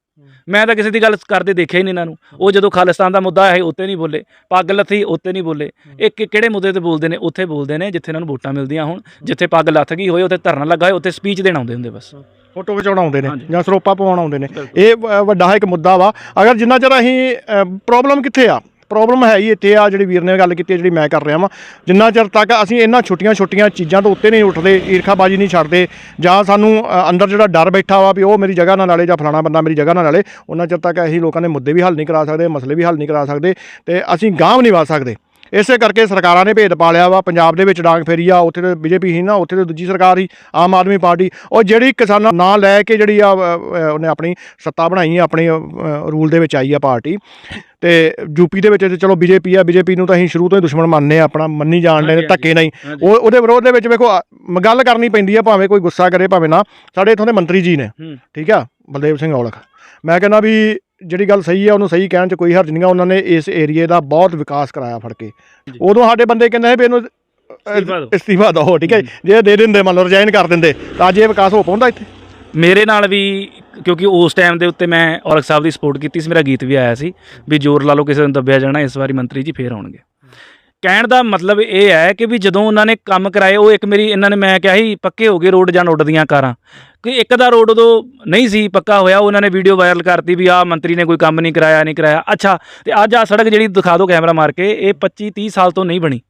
B: ਮੈਂ ਤਾਂ ਕਿਸੇ ਦੀ ਗੱਲ ਕਰਦੇ ਦੇਖਿਆ ਹੀ ਨਹੀਂ ਇਹਨਾਂ ਨੂੰ। ਉਹ ਜਦੋਂ ਖਾਲਿਸਤਾਨ ਦਾ ਮੁੱਦਾ ਹੈ ਉੱਤੇ ਨਹੀਂ ਬੋਲੇ। ਪੱਗ ਲੱਥੀ ਉੱਤੇ ਨਹੀਂ ਬੋਲੇ। ਇਹ ਕਿ- ਕਿਹੜੇ ਮੁੱਦੇ ਤੇ ਬੋਲਦੇ ਨੇ? ਉੱਥੇ ਬੋਲਦੇ ਨੇ ਜਿੱਥੇ ਇਹਨਾਂ ਨੂੰ ਵੋਟਾਂ ਮਿਲਦੀਆਂ ਹੁਣ ਜਿੱਥੇ ਪੱਗ ਲੱਥ ਗਈ ਹੋਏ ਉੱਥੇ ਧਰਨਾ ਲੱਗਾ ਹੋਏ ਉੱਥੇ ਸਪੀਚ ਦੇਣ ਆਉਂਦੇ ਹੁੰਦੇ ਬਸ।
A: ਫੋਟੋ ਖਿਚਾਉਣ ਆਉਂਦੇ ਨੇ
B: ਹਾਂਜੀ।
A: ਜਾਂ ਸਰੋਪਾ ਪਵਾਉਣ ਆਉਂਦੇ ਨੇ। ਇਹ ਵ- ਵੱਡਾ ਇੱਕ ਮੁੱਦਾ ਵਾ। ਅਗਰ ਜਿੰਨਾ ਚਿਰ ਅਸੀਂ ਪ੍ਰੋਬਲਮ ਕਿੱਥੇ ਆ? ਪ੍ਰੋਬਲਮ ਹੈ ਹੀ ਇੱਥੇ ਆ ਜਿਹੜੀ ਵੀਰ ਨੇ ਗੱਲ ਕੀਤੀ ਹੈ, ਜਿਹੜੀ ਮੈਂ ਕਰ ਰਿਹਾ ਵਾਂ। ਜਿੰਨਾ ਚਿਰ ਤੱਕ ਅਸੀਂ ਇਹਨਾਂ ਛੋਟੀਆਂ ਛੋਟੀਆਂ ਚੀਜ਼ਾਂ ਤੋਂ ਉੱਤੇ ਨਹੀਂ ਉੱਠਦੇ ਈਰਖਾਬਾਜੀ ਨਹੀਂ ਛੱਡਦੇ ਜਾਂ ਸਾਨੂੰ ਅੰਦਰ ਜਿਹੜਾ ਡਰ ਬੈਠਾ ਵਾ ਵੀ ਉਹ ਮੇਰੀ ਜਗ੍ਹਾ ਨਾ ਨਾਲੇ ਜਾਂ ਫਲਾਣਾ ਬੰਦਾ ਮੇਰੀ ਜਗ੍ਹਾ ਨਾ ਨਾਲੇ ਉਹਨਾਂ ਚਿਰ ਤੱਕ ਅਸੀਂ ਲੋਕਾਂ ਦੇ ਮੁੱਦੇ ਵੀ ਹੱਲ ਨਹੀਂ ਕਰਾ ਸਕਦੇ ਮਸਲੇ ਵੀ ਹੱਲ ਨਹੀਂ ਕਰਾ ਸਕਦੇ ਤੇ ਅਸੀਂ ਗਾਂਵ ਨਹੀਂ ਵਾ ਸਕਦੇ। ਇਸੇ ਕਰਕੇ ਸਰਕਾਰਾਂ ਨੇ ਭੇਦ ਪਾ ਲਿਆ ਵਾ। ਪੰਜਾਬ ਦੇ ਵਿੱਚ ਡਾਂਗ ਫੇਰੀ ਆ ਉੱਥੇ ਤੇ ਬੀਜੇਪੀ ਸੀ ਨਾ ਉੱਥੇ ਤੇ ਦੂਜੀ ਸਰਕਾਰ ਸੀ ਆਮ ਆਦਮੀ ਪਾਰਟੀ। ਉਹ ਜਿਹੜੀ ਕਿਸਾਨਾਂ ਨਾਂ ਲੈ ਕੇ ਜਿਹੜੀ ਆ ਉਹਨੇ ਆਪਣੀ ਸੱਤਾ ਬਣਾਈ ਆ ਆਪਣੀ ਰੂਲ ਦੇ ਵਿੱਚ ਆਈ ਆ ਪਾਰਟੀ। ਤੇ ਯੂਪੀ ਦੇ ਵਿੱਚ ਤੇ ਚਲੋ ਬੀਜੇਪੀ ਆ ਬੀਜੇਪੀ ਨੂੰ ਤਾਂ ਅਸੀਂ ਸ਼ੁਰੂ ਤੋਂ ਹੀ ਦੁਸ਼ਮਣ ਮੰਨਦੇ ਆ ਆਪਣਾ ਮੰਨੀ ਜਾਣ ਦੇ ਧੱਕੇ ਨਹੀਂ। ਉਹ ਉਹਦੇ ਵਿਰੋਧ ਦੇ ਵਿੱਚ ਵੇਖੋ ਗੱਲ ਕਰਨੀ ਪੈਂਦੀ ਆ ਭਾਵੇਂ ਕੋਈ ਗੁੱਸਾ ਕਰੇ ਭਾਵੇਂ ਨਾ। ਸਾਡੇ ਇਥੋਂ ਦੇ ਮੰਤਰੀ ਜੀ ਨੇ
B: ਹੂੰ।
A: ਠੀਕ ਆ? ਬਲਦੇਵ ਸਿੰਘ ਔਲਖ। ਮੈਂ ਕਹਿੰਦਾ ਵੀ ਜਿਹੜੀ ਗੱਲ ਸਹੀ ਆ ਉਹਨੂੰ ਸਹੀ ਕਹਿਣ 'ਚ ਕੋਈ ਹਰਜ ਨਹੀਂ ਆ ਉਹਨਾਂ ਨੇ ਇਸ ਏਰੀਏ ਦਾ ਬਹੁਤ ਵਿਕਾਸ ਕਰਾਇਆ ਫੜ ਕੇ। ਉਦੋਂ ਸਾਡੇ ਬੰਦੇ ਕਹਿੰਦੇ ਸੀ ਵੀ ਇਹਨੂੰ। ਇਸਤੀਫਾ ਦਿਓ ਠੀਕ ਹੈ ਜੀ। ਜੇ ਦੇ ਦਿੰਦੇ ਮੰਨ ਲਓ ਰਿਜ਼ਾਈਨ ਕਰ ਦਿੰਦੇ ਤਾਂ ਅੱਜ ਇਹ ਵਿਕਾਸ ਹੋ ਪਾਉਂਦਾ ਇੱਥੇ
B: ਮੇਰੇ ਨਾਲ ਵੀ ਕਿਉਂਕਿ ਉਸ ਟਾਈਮ ਦੇ ਉੱਤੇ ਮੈਂ ਔਲਖ ਸਾਹਿਬ ਦੀ ਸਪੋਰਟ ਕੀਤੀ ਸੀ ਮੇਰਾ ਗੀਤ ਵੀ ਆਇਆ ਸੀ ਵੀ ਜ਼ੋਰ ਲਾ ਲਓ ਕਿਸੇ ਨੂੰ ਦੱਬਿਆ ਜਾਣਾ ਇਸ ਵਾਰੀ ਮੰਤਰੀ ਜੀ ਫੇਰ ਆਉਣਗੇ ਕਹਿਣ ਦਾ ਮਤਲਬ ਇਹ ਹੈ ਕਿ ਵੀ ਜਦੋਂ ਉਹਨਾਂ ਨੇ ਕੰਮ ਕਰਾਏ ਉਹ ਇੱਕ ਮੇਰੀ ਇਹਨਾਂ ਨੇ ਮੈਂ ਕਿਹਾ ਸੀ ਪੱਕੇ ਹੋ ਗਏ ਰੋਡ ਜਾਂ ਉੱਡਦੀਆਂ ਕਾਰਾਂ ਕਿ ਇੱਕ ਦਾ ਰੋਡ ਉਦੋਂ ਨਹੀਂ ਸੀ ਪੱਕਾ ਹੋਇਆ ਉਹਨਾਂ ਨੇ ਵੀਡੀਓ ਵਾਇਰਲ ਕਰਤੀ ਵੀ ਆਹ ਮੰਤਰੀ ਨੇ ਕੋਈ ਕੰਮ ਨਹੀਂ ਕਰਾਇਆ ਨਹੀਂ ਕਰਾਇਆ। ਅੱਛਾ ਤੇ ਅੱਜ ਆ ਸੜਕ ਜਿਹੜੀ ਦਿਖਾ ਦਿਓ ਕੈਮਰਾ ਮਾਰ ਕੇ ਇਹ 25 30 ਸਾਲ ਤੋਂ ਨਹੀਂ ਬਣੀ।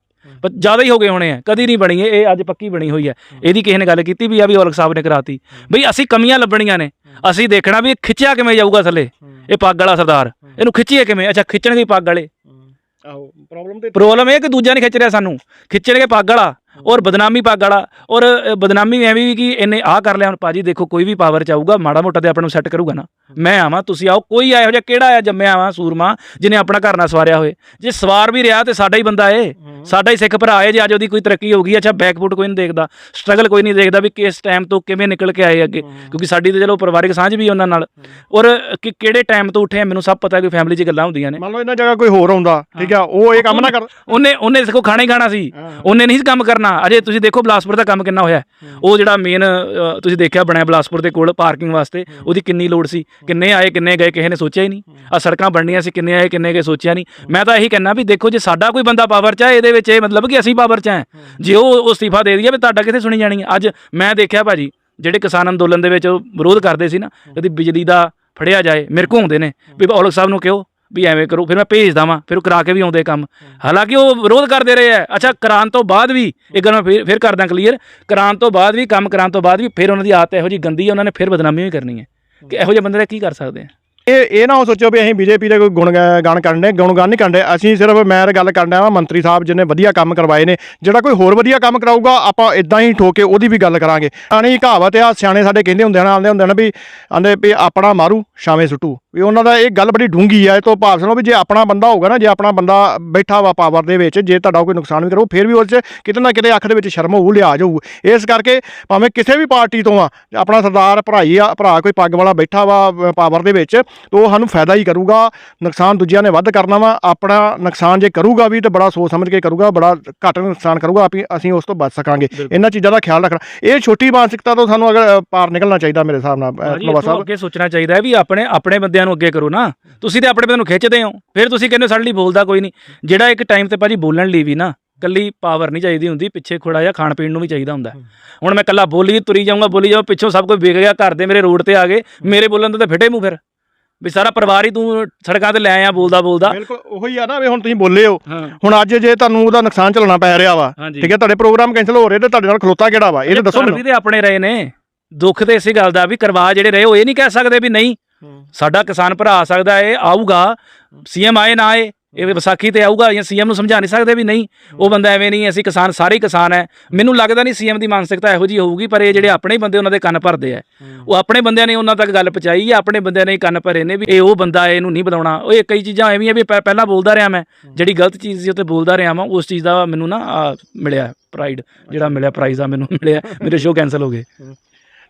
B: ਪਰ ਜ਼ਿਆਦਾ ਹੀ ਹੋ ਗਏ ਹੋਣੇ ਆ ਕਦੀ ਨਹੀਂ ਬਣੀ ਇਹ ਅੱਜ ਪੱਕੀ ਬਣੀ ਹੋਈ ਹੈ। ਇਹਦੀ ਕਿਸੇ ਨੇ ਗੱਲ ਕੀਤੀ ਵੀ ਆ ਵੀ ਔਲਖ ਸਾਹਿਬ ਨੇ ਕਰਾਤੀ। ਬਈ ਅਸੀਂ ਕਮੀਆਂ ਲੱਭਣੀਆਂ ਨੇ ਅਸੀਂ ਦੇਖਣਾ ਵੀ ਖਿੱਚਿਆ ਕਿਵੇਂ ਜਾਊਗਾ ਥੱਲੇ। ਇਹ ਪੱਗ ਵਾਲਾ ਸਰਦਾਰ ਇਹਨੂੰ ਖਿੱਚੀਏ ਕਿਵੇਂ? ਅੱਛਾ ਖਿੱਚਣਗੇ ਪੱਗ ਵਾਲੇ।
A: ਆਹੋ ਪ੍ਰੋਬਲਮ ਤੇ
B: ਪ੍ਰੋਬਲਮ ਇਹ ਕਿ ਦੂਜਾ ਨਹੀਂ ਖਿੱਚ ਰਿਹਾ ਸਾਨੂੰ। ਖਿੱਚਣਗੇ ਪੱਗ ਵਾਲਾ। ਔਰ ਬਦਨਾਮੀ ਪੱਗ ਵਾਲਾ ਔਰ ਬਦਨਾਮੀ ਐਵੇਂ ਵੀ ਕਿ ਇਹਨੇ ਆਹ ਕਰ ਲਿਆ ਹੁਣ ਪਾਜੀ ਦੇਖੋ ਕੋਈ ਵੀ ਪਾਵਰ ਚ ਆਊਗਾ ਮਾੜਾ ਮੋਟਾ ਤੇ ਆਪਾਂ ਨੂੰ ਸੈੱਟ ਕਰੂਗਾ ਨਾ। ਮੈਂ ਆਵਾਂ ਤੁਸੀਂ ਆਓ ਕੋਈ ਇਹੋ ਜਿਹਾ ਕਿਹੜਾ ਆਇਆ ਜੰਮਿਆ ਆਵਾਂ ਸੂਰਮਾ ਜਿਹਨੇ ਆਪਣਾ ਘਰ ਨਾ ਸਵਾਰਿਆ ਹੋਏ ਜੇ ਸਵਾਰ ਵੀ ਰਿਹਾ ਤੇ ਸਾਡਾ ਹੀ ਬੰਦਾ ਏ ਸਾਡਾ ਹੀ ਸਿੱਖ ਭਰਾ ਏ ਜੇ ਅੱਜ ਉਹਦੀ ਕੋਈ ਤਰੱਕੀ ਹੋ ਗਈ ਅੱਛਾ ਬੈਕਫੁੱਟ ਕੋਈ ਨਹੀਂ ਦੇਖਦਾ ਸਟਰਗਲ ਕੋਈ ਨਹੀਂ ਦੇਖਦਾ ਵੀ ਕਿਸ ਟਾਈਮ ਤੋਂ ਕਿਵੇਂ ਨਿਕਲ ਕੇ ਆਏ ਅੱਗੇ ਕਿਉਂਕਿ ਸਾਡੀ ਤੇ ਚਲੋ ਪਰਿਵਾਰਿਕ ਸਾਂਝ ਵੀ ਉਹਨਾਂ ਨਾਲ। ਔਰ ਕਿ ਕਿਹੜੇ ਟਾਈਮ ਤੋਂ ਉੱਠੇ ਮੈਨੂੰ ਸਭ ਪਤਾ ਕਿ ਫੈਮਿਲੀ 'ਚ ਗੱਲਾਂ ਹੁੰਦੀਆਂ ਨੇ।
A: ਮੰਨ ਲਓ ਇਹਨਾਂ ਜਗ੍ਹਾ ਕੋਈ ਹੋਰ ਆਉਂਦਾ ਠੀਕ ਆ ਉਹ ਇਹ ਕੰਮ ਨਾ ਕਰ
B: ਉਹਨੇ ਉਹਨੇ ਦੇਖੋ ਖਾਣਾ ਹੀ ਖਾਣਾ ਸੀ।
A: ਹਾਂ।
B: ਉਹਨੇ ਨਹੀਂ ਕੰਮ ਕਰਨਾ। ਅਜੇ ਤੁਸੀਂ ਦੇਖੋ ਬਲਾਸਪੁਰ ਦਾ ਕੰਮ ਕਿੰਨਾ ਹੋਇਆ। ਉਹ ਜਿਹੜਾ ਮੇਨ ਤੁਸੀਂ ਦੇਖਿਆ ਬਣਿਆ ਬਲਾਸਪੁਰ ਦੇ ਕੋਲ ਪਾਰਕਿੰਗ ਵਾਸਤੇ ਉਹਦੀ ਕਿੰਨੀ ਲੋੜ ਸੀ ਕਿੰਨੇ ਆਏ ਕਿੰਨੇ ਗਏ ਕਿਸੇ ਨੇ ਸੋਚਿਆ ਹੀ ਨਹੀਂ। ਆ ਸੜਕਾਂ ਬਣਨੀਆਂ ਸੀ ਕਿੰਨੇ ਆਏ ਕਿੰਨੇ ਗਏ ਸੋਚਿਆ ਨਹੀਂ। ਮੈਂ ਤਾਂ ਇਹੀ ਕਹਿਣਾ ਵੀ ਦੇਖੋ ਜੇ ਸਾਡਾ ਕੋਈ ਬੰਦਾ ਪਾਵਰ 'ਚ ਹੈ ਇਹਦੇ ਵਿੱਚ ਇਹ ਮਤਲਬ ਕਿ ਅਸੀਂ ਪਾਵਰ 'ਚ ਹੈ। ਜੇ ਉਹ ਅਸਤੀਫਾ ਦੇ ਦਈਏ ਵੀ ਤੁਹਾਡਾ ਕਿੱਥੇ ਸੁਣੀ ਜਾਣੀ ਹੈ? ਅੱਜ ਮੈਂ ਦੇਖਿਆ ਭਾਜੀ ਜਿਹੜੇ ਕਿਸਾਨ ਅੰਦੋਲਨ ਦੇ ਵਿੱਚ ਵਿਰੋਧ ਕਰਦੇ ਸੀ ਨਾ ਕਦੀ ਬਿਜਲੀ ਦਾ ਫੜਿਆ ਜਾਏ ਮੇਰੇ ਕੋਲ ਹੁੰਦੇ ਨੇ। ਵੀ ਔਲਖ ਸਾਹਿਬ ਨੂੰ ਕਿਹੋ? ਵੀ ਐਵੇਂ ਕਰੋ, ਫਿਰ ਮੈਂ ਭੇਜਦਾ ਵਾਂ, ਫਿਰ ਉਹ ਕਰਾ ਕੇ ਵੀ ਆਉਂਦੇ ਕੰਮ। ਹਾਲਾਂਕਿ ਉਹ ਵਿਰੋਧ ਕਰਦੇ ਰਹੇ ਆ। ਅੱਛਾ, ਕਰਾਉਣ ਤੋਂ ਬਾਅਦ ਵੀ, ਇਹ ਗੱਲ ਮੈਂ ਫਿਰ ਫਿਰ ਕਰਦਾ ਕਲੀਅਰ ਕਰਾਉਣ ਤੋਂ ਬਾਅਦ ਵੀ, ਕੰਮ ਕਰਾਉਣ ਤੋਂ ਬਾਅਦ ਵੀ, ਫਿਰ ਉਹਨਾਂ ਦੀ ਆਦਤ ਇਹੋ ਜੀ ਗੰਦੀ ਹੈ ਉਹਨਾਂ ਨੇ ਫਿਰ ਬਦਨਾਮੀ ਵੀ ਕਰਨੀ ਹੈ ਕਿ ਇਹੋ ਜਿਹੇ ਬੰਦੇ ਦਾ ਕੀ ਕਰ ਸਕਦੇ ਆ?
A: ਇਹ ਇਹ ਨਾ ਸੋਚੋ ਵੀ ਅਸੀਂ ਬੀਜੇਪੀ ਦੇ ਕੋਈ ਗੁਣ ਗਾਣ ਕਰਨ ਦੇ ਗੁਣਗਾਨ ਨਹੀਂ ਕਰਦੇ ਅਸੀਂ ਸਿਰਫ ਮੈਂ ਗੱਲ ਕਰਨ ਡਿਆ ਵਾਂ, ਮੰਤਰੀ ਸਾਹਿਬ ਜਿਹਨੇ ਵਧੀਆ ਕੰਮ ਕਰਵਾਏ ਨੇ, ਜਿਹੜਾ ਕੋਈ ਹੋਰ ਵਧੀਆ ਕੰਮ ਕਰਾਊਗਾ, ਆਪਾਂ ਇਦਾਂ ਹੀ ਠੋਕ ਕੇ ਉਹਦੀ ਵੀ ਗੱਲ ਕਰਾਂਗੇ। ਆਣੀ ਕਹਾਵਤ ਆ, ਸਿਆਣੇ ਸਾਡੇ ਕਹਿੰਦੇ ਹੁੰਦੇ ਹਨ ਆਂਦੇ ਹੁੰਦੇ ਨੇ ਵੀ, ਆਂਦੇ ਵੀ ਆਪਣਾ ਮਾਰੂ, ਛਾਵੇਂ ਸੁੱਟੂ। ਵੀ ਉਹਨਾਂ ਦਾ ਇਹ ਗੱਲ ਬੜੀ ਡੂੰਗੀ ਆ ਇਹ ਤੋਂ ਭਾਵ ਸੁਣੋ ਵੀ ਜੇ ਆਪਣਾ ਬੰਦਾ ਹੋਊਗਾ ਨਾ ਜੇ ਆਪਣਾ ਬੰਦਾ ਬੈਠਾ ਵਾ ਪਾਵਰ ਦੇ ਵਿੱਚ ਜੇ ਤੁਹਾਡਾ ਕੋਈ ਨੁਕਸਾਨ ਵੀ ਕਰੂ ਫਿਰ ਵੀ ਉਸ 'ਚ ਕਿਤੇ ਨਾ ਕਿਤੇ ਅੱਖ ਦੇ ਵਿੱਚ ਸ਼ਰਮ ਹੋਊ ਲਿਹਾਜ਼ ਹੋਊ ਇਸ ਕਰਕੇ ਭਾਵੇਂ ਕਿਸੇ ਵੀ ਪਾਰਟੀ ਤੋਂ ਆ ਆਪਣਾ ਸਰਦਾਰ ਭਰਾਈ ਆ ਭਰਾ ਕੋਈ ਪੱਗ ਵਾਲਾ ਬੈਠਾ ਵਾ ਪਾਵਰ ਦੇ ਵਿੱਚ ਤੇ ਉਹ ਸਾਨੂੰ ਫਾਇਦਾ ਹੀ ਕਰੂਗਾ ਨੁਕਸਾਨ ਦੂਜਿਆਂ ਨੇ ਵੱਧ ਕਰਨਾ ਵਾ ਆਪਣਾ ਨੁਕਸਾਨ ਜੇ ਕਰੂਗਾ ਵੀ ਤੇ ਬੜਾ ਸੋਚ ਸਮਝ ਕੇ ਕਰੂਗਾ ਬੜਾ ਘੱਟ ਨੁਕਸਾਨ ਕਰੂਗਾ ਆਪੀ ਅਸੀਂ ਉਸ ਤੋਂ ਬਚ ਸਕਾਂਗੇ। ਇਹਨਾਂ ਚੀਜ਼ਾਂ ਦਾ ਖਿਆਲ ਰੱਖਣਾ ਇਹ ਛੋਟੀ ਮਾਨਸਿਕਤਾ ਤੋਂ ਸਾਨੂੰ ਅਗਰ ਪਾਰ ਨਿਕਲਣਾ ਚਾਹੀਦਾ ਮੇਰੇ ਹਿਸਾਬ ਨਾਲ ਸਾਹਿਬ।
B: ਅੱਗੇ ਸੋਚਣਾ ਚਾਹੀਦਾ ਹੈ ਵੀ ਆਪਣੇ ਆਪਣੇ ਬੰਦਿਆਂ ਨੂੰ ਅੱਗੇ ਕਰੋ ਨਾ। ਤੁਸੀਂ ਤੇ ਆਪਣੇ ਬੰਦਿਆਂ ਨੂੰ ਖਿੱਚਦੇ ਹੋ। ਫਿਰ ਤੁਸੀਂ ਕਹਿੰਦੇ ਹੋ ਸਾਡੇ ਲਈ ਬੋਲਦਾ ਕੋਈ ਨਹੀਂ। ਜਿਹੜਾ ਇੱਕ ਟਾਈਮ ਤੇ ਭਾਜੀ ਬੋਲਣ ਲਈ ਵੀ ਨਾ ਕੱਲੀ ਪਾਵਰ ਨਹੀਂ ਚਾਹੀਦੀ ਹੁੰਦੀ ਪਿੱਛੇ ਖੋੜਾ ਜਿਹਾ ਖਾਣ ਪੀਣ ਨੂੰ ਵੀ ਚਾਹੀਦਾ ਹੁੰਦਾ। ਹੁਣ ਮੈਂ ਕੱਲਾ ਬੋਲੀ ਤੁਰੀ ਜਾਊਂਗਾ ਬੋਲੀ ਜਾਊਂ ਪਿੱਛੋਂ ਸਭ ਕੁਝ ਵਿਕ ਗਿਆ ਘਰ ਦੇ ਮੇਰੇ ਰੋਡ ਤੇ ਆ ਗਏ ਮੇਰੇ ਬੋਲਣ ਤੋਂ ਤਾਂ ਫਿੱਟੇ ਮੂੰਹ ਫਿਰ। ਵੀ ਸਾਰਾ ਪਰਿਵਾਰ ਹੀ ਤੂੰ ਸੜਕਾਂ ਤੇ ਲੈ ਆਇਆ ਬੋਲਦਾ ਬੋਲਦਾ।
A: ਬਿਲਕੁਲ ਉਹੀ ਆ ਨਾ ਵੀ ਹੁਣ ਤੁਸੀਂ ਬੋਲੇ ਹੋ। ਹੁਣ ਅੱਜ ਜੇ ਤੁਹਾਨੂੰ ਉਹਦਾ ਨੁਕਸਾਨ ਝੱਲਣਾ ਪੈ ਰਿਹਾ ਵਾ ਠੀਕ ਹੈ ਤੁਹਾਡੇ ਪ੍ਰੋਗਰਾਮ ਕੈਨਸਲ ਹੋ ਰਹੇ ਤੇ ਤੁਹਾਡੇ ਨਾਲ ਖਲੋਤਾ ਕਿਹੜਾ ਵਾ? ਇਹ ਤਾਂ ਦੱਸੋ ਮੈਨੂੰ।
B: ਵੀ ਤੇ ਆਪਣੇ ਰਹੇ ਨੇ। ਦੁੱਖ ਤੇ ਇਸੇ ਗੱਲ ਦਾ ਵੀ ਕਰਵਾ ਜਿਹੜੇ ਰਹੇ ਉਹ ਇਹ ਨਹੀਂ ਕਹਿ ਸਕਦੇ ਵੀ ਨਹੀਂ। ਸਾਡਾ ਕਿਸਾਨ ਭਰਾ ਆ ਸਕਦਾ ਇਹ ਆਊਗਾ ਸੀਐਮ ਆਏ ਨਾ ਆਏ, ਇਹ ਵਿਸਾਖੀ ਤੇ ਆਊਗਾ ਜਾਂ ਸੀਐਮ ਨੂੰ ਸਮਝਾ ਨਹੀਂ ਸਕਦੇ ਵੀ ਨਹੀਂ, ਉਹ ਬੰਦਾ ਐਵੇਂ ਨਹੀਂ, ਅਸੀਂ ਕਿਸਾਨ ਸਾਰੇ ਹੀ ਕਿਸਾਨ ਹੈ ਮੈਨੂੰ ਲੱਗਦਾ ਨਹੀਂ ਸੀਐਮ ਦੀ ਮਾਨਸਿਕਤਾ ਇਹੋ ਜੀ ਹੋਊਗੀ, ਪਰ ਇਹ ਜਿਹੜੇ ਆਪਣੇ ਬੰਦੇ ਉਹਨਾਂ ਦੇ ਕੰਨ ਭਰਦੇ ਆ ਉਹ ਆਪਣੇ ਬੰਦਿਆਂ ਨੇ ਉਹਨਾਂ ਤੱਕ ਗੱਲ ਪਹੁੰਚਾਈ ਹੈ ਆਪਣੇ ਬੰਦਿਆਂ ਨੇ ਕੰਨ ਭਰੇ ਨੇ ਵੀ ਇਹ ਉਹ ਬੰਦਾ ਇਹਨੂੰ ਨਹੀਂ ਬੁਲਾਉਣਾ। ਉਹ ਇਹ ਕਈ ਚੀਜ਼ਾਂ ਐਵੇਂ ਆ ਵੀ ਪਹਿ- ਪਹਿਲਾਂ ਬੋਲਦਾ ਰਿਹਾ ਮੈਂ, ਜਿਹੜੀ ਗਲਤ ਚੀਜ਼ ਸੀ ਉੱਤੇ ਬੋਲਦਾ ਰਿਹਾ ਮੈਂ, ਉਸ ਚੀਜ਼ ਦਾ ਮੈਨੂੰ ਨਾ ਮਿਲਿਆ ਪ੍ਰਾਈਡ ਜਿਹੜਾ ਮਿਲਿਆ ਪ੍ਰਾਈਜ਼ ਆ ਮੈਨੂੰ ਮਿਲਿਆ, ਮੇਰੇ ਸ਼ੋਅ ਕੈਨਸਲ ਹੋ ਗਏ।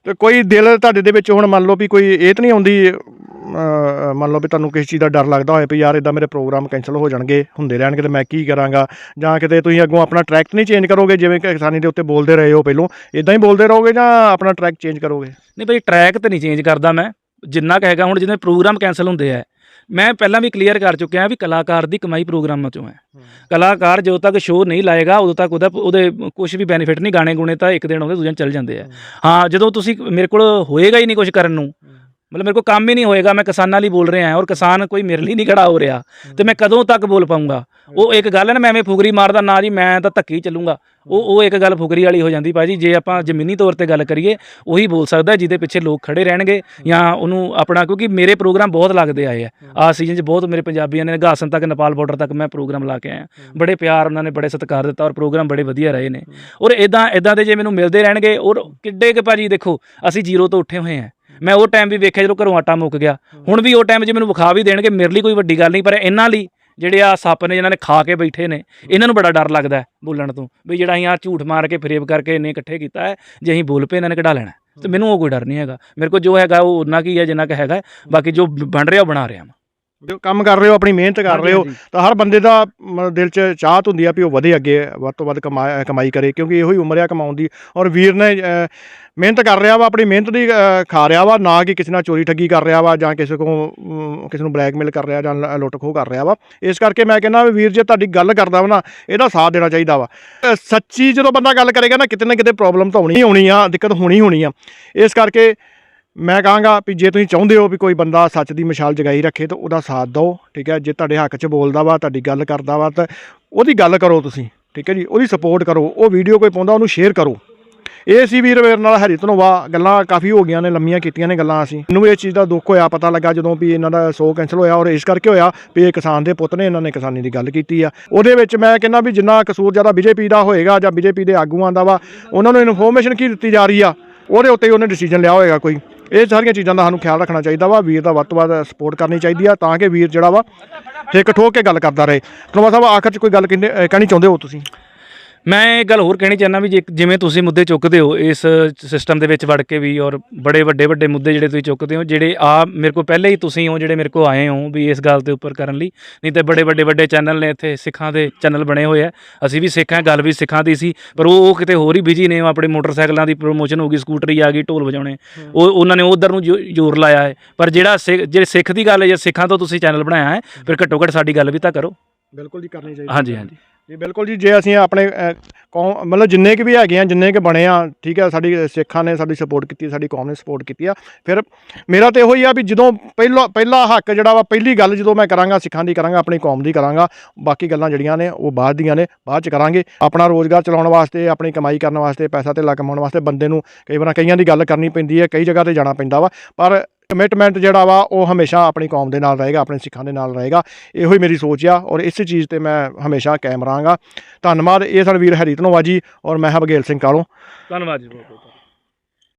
A: ਤੇ ਕੋਈ ਦਿਲ ਤੁਹਾਡੇ ਦੇ ਵਿੱਚ ਹੁਣ ਮੰਨ ਲਓ ਵੀ ਕੋਈ ਇਹ ਤਾਂ ਨਹੀਂ ਆਉਂਦੀ ਅਹ, ਮੰਨ ਲਓ ਵੀ ਤੁਹਾਨੂੰ ਕਿਸੇ ਚੀਜ਼ ਦਾ ਡਰ ਲੱਗਦਾ ਹੋਏ ਵੀ ਯਾਰ ਇਦਾਂ ਮੇਰੇ ਪ੍ਰੋਗਰਾਮ ਕੈਨਸਲ ਹੋ ਜਾਣਗੇ ਹੁੰਦੇ ਰਹਿਣਗੇ ਤੇ ਮੈਂ ਕੀ ਕਰਾਂਗਾ? ਜਾਂ ਕਿਤੇ ਤੁਸੀਂ ਅੱਗੋਂ ਆਪਣਾ ਟਰੈਕ ਤਾਂ ਨਹੀਂ ਚੇਂਜ ਕਰੋਗੇ ਜਿਵੇਂ ਕਿ ਕਿਸਾਨੀ ਦੇ ਉੱਤੇ ਬੋਲਦੇ ਰਹੇ ਹੋ ਪਹਿਲੋਂ ਇਦਾਂ ਹੀ ਬੋਲਦੇ ਰਹੋਗੇ ਜਾਂ ਆਪਣਾ ਟਰੈਕ ਚੇਂਜ ਕਰੋਗੇ?
B: ਨਹੀਂ ਭਾਈ ਟਰੈਕ ਤੇ ਨਹੀਂ ਚੇਂਜ ਕਰਦਾ ਮੈਂ। ਜਿੰਨਾ ਕੁ ਹੈਗਾ ਹੁਣ ਜਿਵੇਂ ਪ੍ਰੋਗਰਾਮ ਕੈਨਸਲ ਹੁੰਦੇ ਆ ਮੈਂ ਪਹਿਲਾਂ ਵੀ ਕਲੀਅਰ ਕਰ ਚੁੱਕਿਆ ਵੀ ਕਲਾਕਾਰ ਦੀ ਕਮਾਈ ਪ੍ਰੋਗਰਾਮਾਂ ਚੋਂ ਹੈ। ਕਲਾਕਾਰ ਜਦੋਂ ਤੱਕ ਸ਼ੋਅ ਨਹੀਂ ਲਾਏਗਾ ਉਦੋਂ ਤੱਕ ਉਹਦਾ ਉਹਦੇ ਕੁਝ ਵੀ ਬੈਨੀਫਿਟ ਨਹੀਂ ਗਾਣੇ ਗੁਣੇ ਤਾਂ ਇੱਕ ਦਿਨ ਆਉਂਦੇ ਦੂਜੇ ਚੱਲ ਜਾਂਦੇ ਆ। ਹਾਂ। ਜਦੋਂ ਤੁਸੀਂ ਮੇਰੇ ਕੋਲ ਹੋਏਗਾ ਹੀ ਨਹੀਂ ਕੁਝ ਕਰਨ ਨੂੰ ਮਤਲਬ ਮੇਰੇ ਕੋਲ ਕੰਮ ਹੀ ਨਹੀਂ ਹੋਏਗਾ, ਮੈਂ ਕਿਸਾਨਾਂ ਲਈ ਬੋਲ ਰਿਹਾ ਹਾਂ ਔਰ ਕਿਸਾਨ ਕੋਈ ਮੇਰੇ ਲਈ ਨਹੀਂ ਖੜਾ ਹੋ ਰਿਹਾ ਤੇ ਮੈਂ ਕਦੋਂ ਤੱਕ ਬੋਲ ਪਾਉਂਗਾ? ਉਹ ਇੱਕ ਗੱਲ ਹੈ ਨਾ, ਮੈਂ ਐਵੇਂ ਫੁਗਰੀ ਮਾਰਦਾ, ਨਾ ਜੀ ਮੈਂ ਤਾਂ ਧੱਕੀ ਚੱਲੂਗਾ। ਉਹ ਉਹ ਇੱਕ ਗੱਲ ਫੁਗਰੀ ਵਾਲੀ ਹੋ ਜਾਂਦੀ ਭਾਜੀ, ਜੇ ਆਪਾਂ ਜ਼ਮੀਨੀ ਤੌਰ ਤੇ ਗੱਲ ਕਰੀਏ, ਉਹੀ ਬੋਲ ਸਕਦਾ ਜਿਹਦੇ ਪਿੱਛੇ ਲੋਕ ਖੜੇ ਰਹਿਣਗੇ ਜਾਂ ਉਹਨੂੰ ਆਪਣਾ, ਕਿਉਂਕਿ ਮੇਰੇ ਪ੍ਰੋਗਰਾਮ ਬਹੁਤ ਲੱਗਦੇ ਆਏ ਆ। ਆ ਸੀਜ਼ਨ 'ਚ ਬਹੁਤ ਮੇਰੇ ਪੰਜਾਬੀਆਂ ਨੇ ਘਾਸਨ ਤੱਕ, ਨੇਪਾਲ ਬਾਰਡਰ ਤੱਕ ਮੈਂ ਪ੍ਰੋਗਰਾਮ ਲਾ ਕੇ ਆਇਆ। ਬੜੇ ਪਿਆਰ ਉਹਨਾਂ ਨੇ, ਬੜੇ ਸਤਿਕਾਰ ਦਿੱਤਾ ਔਰ ਪ੍ਰੋਗਰਾਮ ਬੜੇ ਵਧੀਆ ਰਹੇ ਨੇ। ਔਰ ਇਦਾਂ ਇਦਾਂ ਦੇ ਜੇ ਮੈਨੂੰ ਮਿਲਦੇ ਰਹਿਣਗੇ ਔਰ ਕਿੱਡੇ ਕਿ ਭਾਜੀ ਦੇਖੋ, ਅਸੀਂ ਜ਼ੀਰੋ ਤੋਂ ਉੱਠੇ ਹੋਏ ਆ ਮੈਂ ਉਹ ਟਾਈਮ ਵੀ ਵੇਖਿਆ ਜਦੋਂ ਘਰੋਂ ਆਟਾ ਮੁੱਕ ਗਿਆ। ਹੁਣ ਵੀ ਉਹ ਟਾਈਮ ਜੇ ਮੈਨੂੰ ਵਿਖਾ ਵੀ ਦੇਣਗੇ ਮੇਰੇ ਲਈ ਕੋਈ ਵੱਡੀ ਗੱਲ ਨਹੀਂ ਪਰ ਇਹਨਾਂ ਲਈ ਜਿਹੜੇ ਆ ਸੱਪ ਨੇ ਜਿਨ੍ਹਾਂ ਨੇ ਖਾ ਕੇ ਬੈਠੇ ਨੇ ਇਹਨਾਂ ਨੂੰ ਬੜਾ ਡਰ ਲੱਗਦਾ ਹੈ ਬੋਲਣ ਤੋਂ ਵੀ ਜਿਹੜਾ ਅਸੀਂ ਆ ਝੂਠ ਮਾਰ ਕੇ ਫਰੇਬ ਕਰਕੇ ਇੰਨੇ ਇਕੱਠੇ ਕੀਤਾ ਹੈ ਜੇ ਅਸੀਂ ਬੋਲ ਪਏ ਇਹਨਾਂ ਨੇ ਕਢਾ ਲੈਣਾ। ਤੇ ਮੈਨੂੰ ਉਹ ਕੋਈ ਡਰ ਨਹੀਂ ਹੈਗਾ। ਮੇਰੇ ਕੋਲ ਜੋ ਹੈਗਾ ਉਹ ਉਨਾ ਕੀ ਹੈ ਜਿੰਨਾ ਕੁ ਹੈਗਾ ਬਾਕੀ ਜੋ ਬਣ ਰਿਹਾ ਉਹ ਬਣਾ ਰਿਹਾ ਮੈਂ।
A: ਜੋ ਕੰਮ ਕਰ ਰਹੇ ਹੋ ਆਪਣੀ ਮਿਹਨਤ ਕਰ ਰਹੇ ਹੋ ਤਾਂ ਹਰ ਬੰਦੇ ਦਾ ਦਿਲ 'ਚ ਚਾਹਤ ਹੁੰਦੀ ਆ ਵੀ ਉਹ ਵਧੇ ਅੱਗੇ ਵੱਧ ਤੋਂ ਵੱਧ ਕਮਾ ਕਮਾਈ ਕਰੇ ਕਿਉਂਕਿ ਇਹੋ ਹੀ ਉਮਰ ਆ ਕਮਾਉਣ ਦੀ। ਔਰ ਵੀਰ ਨੇ ਮਿਹਨਤ ਕਰ ਰਿਹਾ ਵਾ ਆਪਣੀ ਮਿਹਨਤ ਦੀ ਖਾ ਰਿਹਾ ਵਾ ਨਾ ਕਿ ਕਿਸੇ ਨਾਲ ਚੋਰੀ ਠੱਗੀ ਕਰ ਰਿਹਾ ਵਾ ਜਾਂ ਕਿਸੇ ਕੋ ਕਿਸੇ ਨੂੰ ਬਲੈਕਮੇਲ ਕਰ ਰਿਹਾ ਜਾਂ ਲੁੱਟ ਖੋਹ ਕਰ ਰਿਹਾ ਵਾ। ਇਸ ਕਰਕੇ ਮੈਂ ਕਹਿੰਦਾ ਵੀ ਵੀਰ ਜੇ ਤੁਹਾਡੀ ਗੱਲ ਕਰਦਾ ਵਾ ਨਾ ਇਹਦਾ ਸਾਥ ਦੇਣਾ ਚਾਹੀਦਾ ਵਾ। ਸੱਚੀ ਜਦੋਂ ਬੰਦਾ ਗੱਲ ਕਰੇਗਾ ਨਾ ਕਿਤੇ ਨਾ ਕਿਤੇ ਪ੍ਰੋਬਲਮ ਤਾਂ ਹੋਣੀ ਹੀ ਹੋਣੀ ਆ ਦਿੱਕਤ ਹੋਣੀ ਹੀ ਹੋਣੀ ਆ। ਇਸ ਕਰਕੇ ਮੈਂ ਕਹਾਂਗਾ ਵੀ ਜੇ ਤੁਸੀਂ ਚਾਹੁੰਦੇ ਹੋ ਵੀ ਕੋਈ ਬੰਦਾ ਸੱਚ ਦੀ ਮਿਸਾਲ ਜਗਾਈ ਰੱਖੇ ਤਾਂ ਉਹਦਾ ਸਾਥ ਦਿਓ, ਠੀਕ ਹੈ? ਜੇ ਤੁਹਾਡੇ ਹੱਕ 'ਚ ਬੋਲਦਾ ਵਾ, ਤੁਹਾਡੀ ਗੱਲ ਕਰਦਾ ਵਾ, ਤਾਂ ਉਹਦੀ ਗੱਲ ਕਰੋ ਤੁਸੀਂ, ਠੀਕ ਹੈ ਜੀ? ਉਹਦੀ ਸਪੋਰਟ ਕਰੋ, ਉਹ ਵੀਡੀਓ ਕੋਈ ਪਾਉਂਦਾ ਉਹਨੂੰ ਸ਼ੇਅਰ ਕਰੋ। ਇਹ ਸੀ ਵੀਰ ਵੀਰ ਨਾਲ ਹਰੀ ਧਨੋਵਾ ਗੱਲਾਂ ਕਾਫੀ ਹੋ ਗਈਆਂ ਨੇ, ਲੰਮੀਆਂ ਕੀਤੀਆਂ ਨੇ ਗੱਲਾਂ ਅਸੀਂ। ਮੈਨੂੰ ਇਹ ਚੀਜ਼ ਦਾ ਦੁੱਖ ਹੋਇਆ, ਪਤਾ ਲੱਗਾ ਜਦੋਂ ਵੀ ਇਹਨਾਂ ਦਾ ਸ਼ੋਅ ਕੈਨਸਲ ਹੋਇਆ ਔਰ ਇਸ ਕਰਕੇ ਹੋਇਆ ਵੀ ਇਹ ਕਿਸਾਨ ਦੇ ਪੁੱਤ ਨੇ, ਇਹਨਾਂ ਨੇ ਕਿਸਾਨੀ ਦੀ ਗੱਲ ਕੀਤੀ ਆ। ਉਹਦੇ ਵਿੱਚ ਮੈਂ ਕਹਿੰਦਾ ਵੀ ਜਿੰਨਾ ਕਸੂਰ ਜ਼ਿਆਦਾ ਬੀਜੇਪੀ ਦਾ ਹੋਏਗਾ ਜਾਂ ਬੀਜੇਪੀ ਦੇ ਆਗੂਆਂ ਦਾ ਵਾ, ਉਹਨਾਂ ਨੂੰ ਇਨਫੋਰਮੇਸ਼ਨ ਕੀ ਦਿੱਤੀ ਜਾ ਰਹੀ ਆ? ਉਹਦੇ ਉੱਤੇ ਹੀ ਉਹਨੇ ਡਿਸੀਜਨ ਲਿਆ ਹੋਏਗਾ ਕੋਈ। ਇਹ ਸਾਰੀਆਂ ਚੀਜ਼ਾਂ ਦਾ ਸਾਨੂੰ ਖਿਆਲ ਰੱਖਣਾ ਚਾਹੀਦਾ ਵਾ, ਵੀਰ ਦਾ ਵੱਧ ਤੋਂ ਵੱਧ ਸਪੋਰਟ ਕਰਨੀ ਚਾਹੀਦੀ ਆ, ਤਾਂ ਕਿ ਵੀਰ ਜਿਹੜਾ ਵਾ ਇੱਕ ਠੋਕ ਕੇ ਗੱਲ ਕਰਦਾ ਰਹੇ। ਤੁਹਾਨੂੰ ਸਾਹਿਬ, ਆਖਰ 'ਚ ਕੋਈ ਗੱਲ ਕਹਿੰਦੇ ਕਹਿਣੀ ਚਾਹੁੰਦੇ ਹੋ ਤੁਸੀਂ?
B: ਮੈਂ ਇਹ ਗੱਲ ਹੋਰ ਕਹਿਣੀ ਚਾਹੁੰਦਾ ਵੀ ਜੇ ਜਿਵੇਂ ਤੁਸੀਂ ਮੁੱਦੇ ਚੁੱਕਦੇ ਹੋ ਇਸ ਸਿਸਟਮ ਦੇ ਵਿੱਚ ਵੜ ਕੇ ਵੀ ਔਰ ਬੜੇ ਵੱਡੇ ਵੱਡੇ ਮੁੱਦੇ ਜਿਹੜੇ ਤੁਸੀਂ ਚੁੱਕਦੇ ਹੋ ਜਿਹੜੇ ਆ ਮੇਰੇ ਕੋਲ ਪਹਿਲੇ ਹੀ ਤੁਸੀਂ ਹੋ ਜਿਹੜੇ ਮੇਰੇ ਕੋਲ ਆਏ ਹੋ ਵੀ ਇਸ ਗੱਲ ਦੇ ਉੱਪਰ ਕਰਨ ਲਈ ਨਹੀਂ ਤੇ ਬੜੇ ਵੱਡੇ ਵੱਡੇ ਚੈਨਲ ਨੇ ਇੱਥੇ ਸਿੱਖਾਂ ਦੇ ਚੈਨਲ ਬਣੇ ਹੋਏ ਆ। ਅਸੀਂ ਵੀ ਸਿੱਖ ਗੱਲ ਵੀ ਸਿੱਖਾਂ ਦੀ ਸੀ ਪਰ ਉਹ ਉਹ ਕਿਤੇ ਹੋਰ ਹੀ ਬਿਜ਼ੀ ਨੇ ਉਹ ਆਪਣੇ ਮੋਟਰਸਾਈਕਲਾਂ ਦੀ ਪ੍ਰੋਮੋਸ਼ਨ ਹੋ ਗਈ ਸਕੂਟਰੀ ਆ ਗਈ ਢੋਲ ਵਜਾਉਣੇ। ਉਹ ਉਹਨਾਂ ਨੇ ਉਧਰ ਨੂੰ ਜੋ- ਜ਼ੋਰ ਲਾਇਆ ਹੈ। ਪਰ ਜਿਹੜਾ ਜਿਹੜੇ ਸਿੱਖ ਦੀ ਗੱਲ ਹੈ ਜੇ ਸਿੱਖਾਂ ਤੋਂ ਤੁਸੀਂ ਚੈਨਲ ਬਣਾਇਆ ਹੈ ਫਿਰ ਘੱਟੋ ਘੱਟ ਸਾਡੀ ਗੱਲ ਵੀ ਤਾਂ ਕਰੋ।
A: ਬਿਲਕੁਲ ਜੀ ਕਰਨੀ ਚਾਹੀਦੀ
B: ਹਾਂਜੀ ਹਾਂਜੀ।
A: ਜੀ ਬਿਲਕੁਲ ਜੀ ਜੇ ਅਸੀਂ ਆਪਣੇ ਅਹ, ਕੌਮ ਮਤਲਬ ਜਿੰਨੇ ਕਿ ਵੀ ਹੈਗੇ ਆ ਜਿੰਨੇ ਕਿ ਬਣੇ ਆ ਠੀਕ ਆ ਸਾਡੀ ਸਿੱਖਾਂ ਨੇ ਸਾਡੀ ਸਪੋਰਟ ਕੀਤੀ ਸਾਡੀ ਕੌਮ ਨੇ ਸਪੋਰਟ ਕੀਤੀ ਆ ਫਿਰ ਮੇਰਾ ਤੇ ਇਹੋ ਹੀ ਆ ਵੀ ਜਦੋਂ ਪਹਿਲਾ ਪਹਿਲਾ ਹੱਕ ਜਿਹੜਾ ਵਾ ਪਹਿਲੀ ਗੱਲ ਜਦੋਂ ਮੈਂ ਕਰਾਂਗਾ ਸਿੱਖਾਂ ਦੀ ਕਰਾਂਗਾ ਆਪਣੀ ਕੌਮ ਦੀ ਕਰਾਂਗਾ ਬਾਕੀ ਗੱਲਾਂ ਜਿਹੜੀਆਂ ਨੇ ਉਹ ਬਾਅਦ ਦੀਆਂ ਨੇ ਬਾਅਦ ਚ ਕਰਾਂਗੇ। ਆਪਣਾ ਰੋਜ਼ਗਾਰ ਚਲਾਉਣ ਵਾਸਤੇ ਆਪਣੀ ਕਮਾਈ ਕਰਨ ਵਾਸਤੇ ਪੈਸਾ ਤੇ ਕਮਾਉਣ ਵਾਸਤੇ ਬੰਦੇ ਨੂੰ ਕਈ ਵਾਰ ਕਈਆਂ ਦੀ ਗੱਲ ਕਰਨੀ ਪੈਂਦੀ ਹੈ ਕਈ ਜਗ੍ਹਾ ਤੇ ਜਾਣਾ ਪੈਂਦਾ ਵਾ ਪਰ ਕਮਿਟਮੈਂਟ ਜਿਹੜਾ ਵਾ, ਉਹ ਹਮੇਸ਼ਾ ਆਪਣੀ ਕੌਮ ਦੇ ਨਾਲ ਰਹੇਗਾ, ਆਪਣੇ ਸਿੱਖਾਂ ਦੇ ਨਾਲ ਰਹੇਗਾ। ਇਹੋ ਹੀ ਮੇਰੀ ਸੋਚ ਆ ਔਰ ਇਸੇ ਚੀਜ਼ ਤੇ ਮੈਂ ਹਮੇਸ਼ਾ ਕਾਇਮ ਰਹਾਂਗਾ। ਧੰਨਵਾਦ, ਇਹ ਸਨ ਵੀਰ ਹਰੀ ਧਨੋਵਾ ਜੀ ਔਰ ਮੈਂ ਹਾਂ ਬਗੇਲ ਸਿੰਘ ਕਾਲੋਂ।
B: ਧੰਨਵਾਦ ਜੀ ਬਹੁਤ ਬਹੁਤ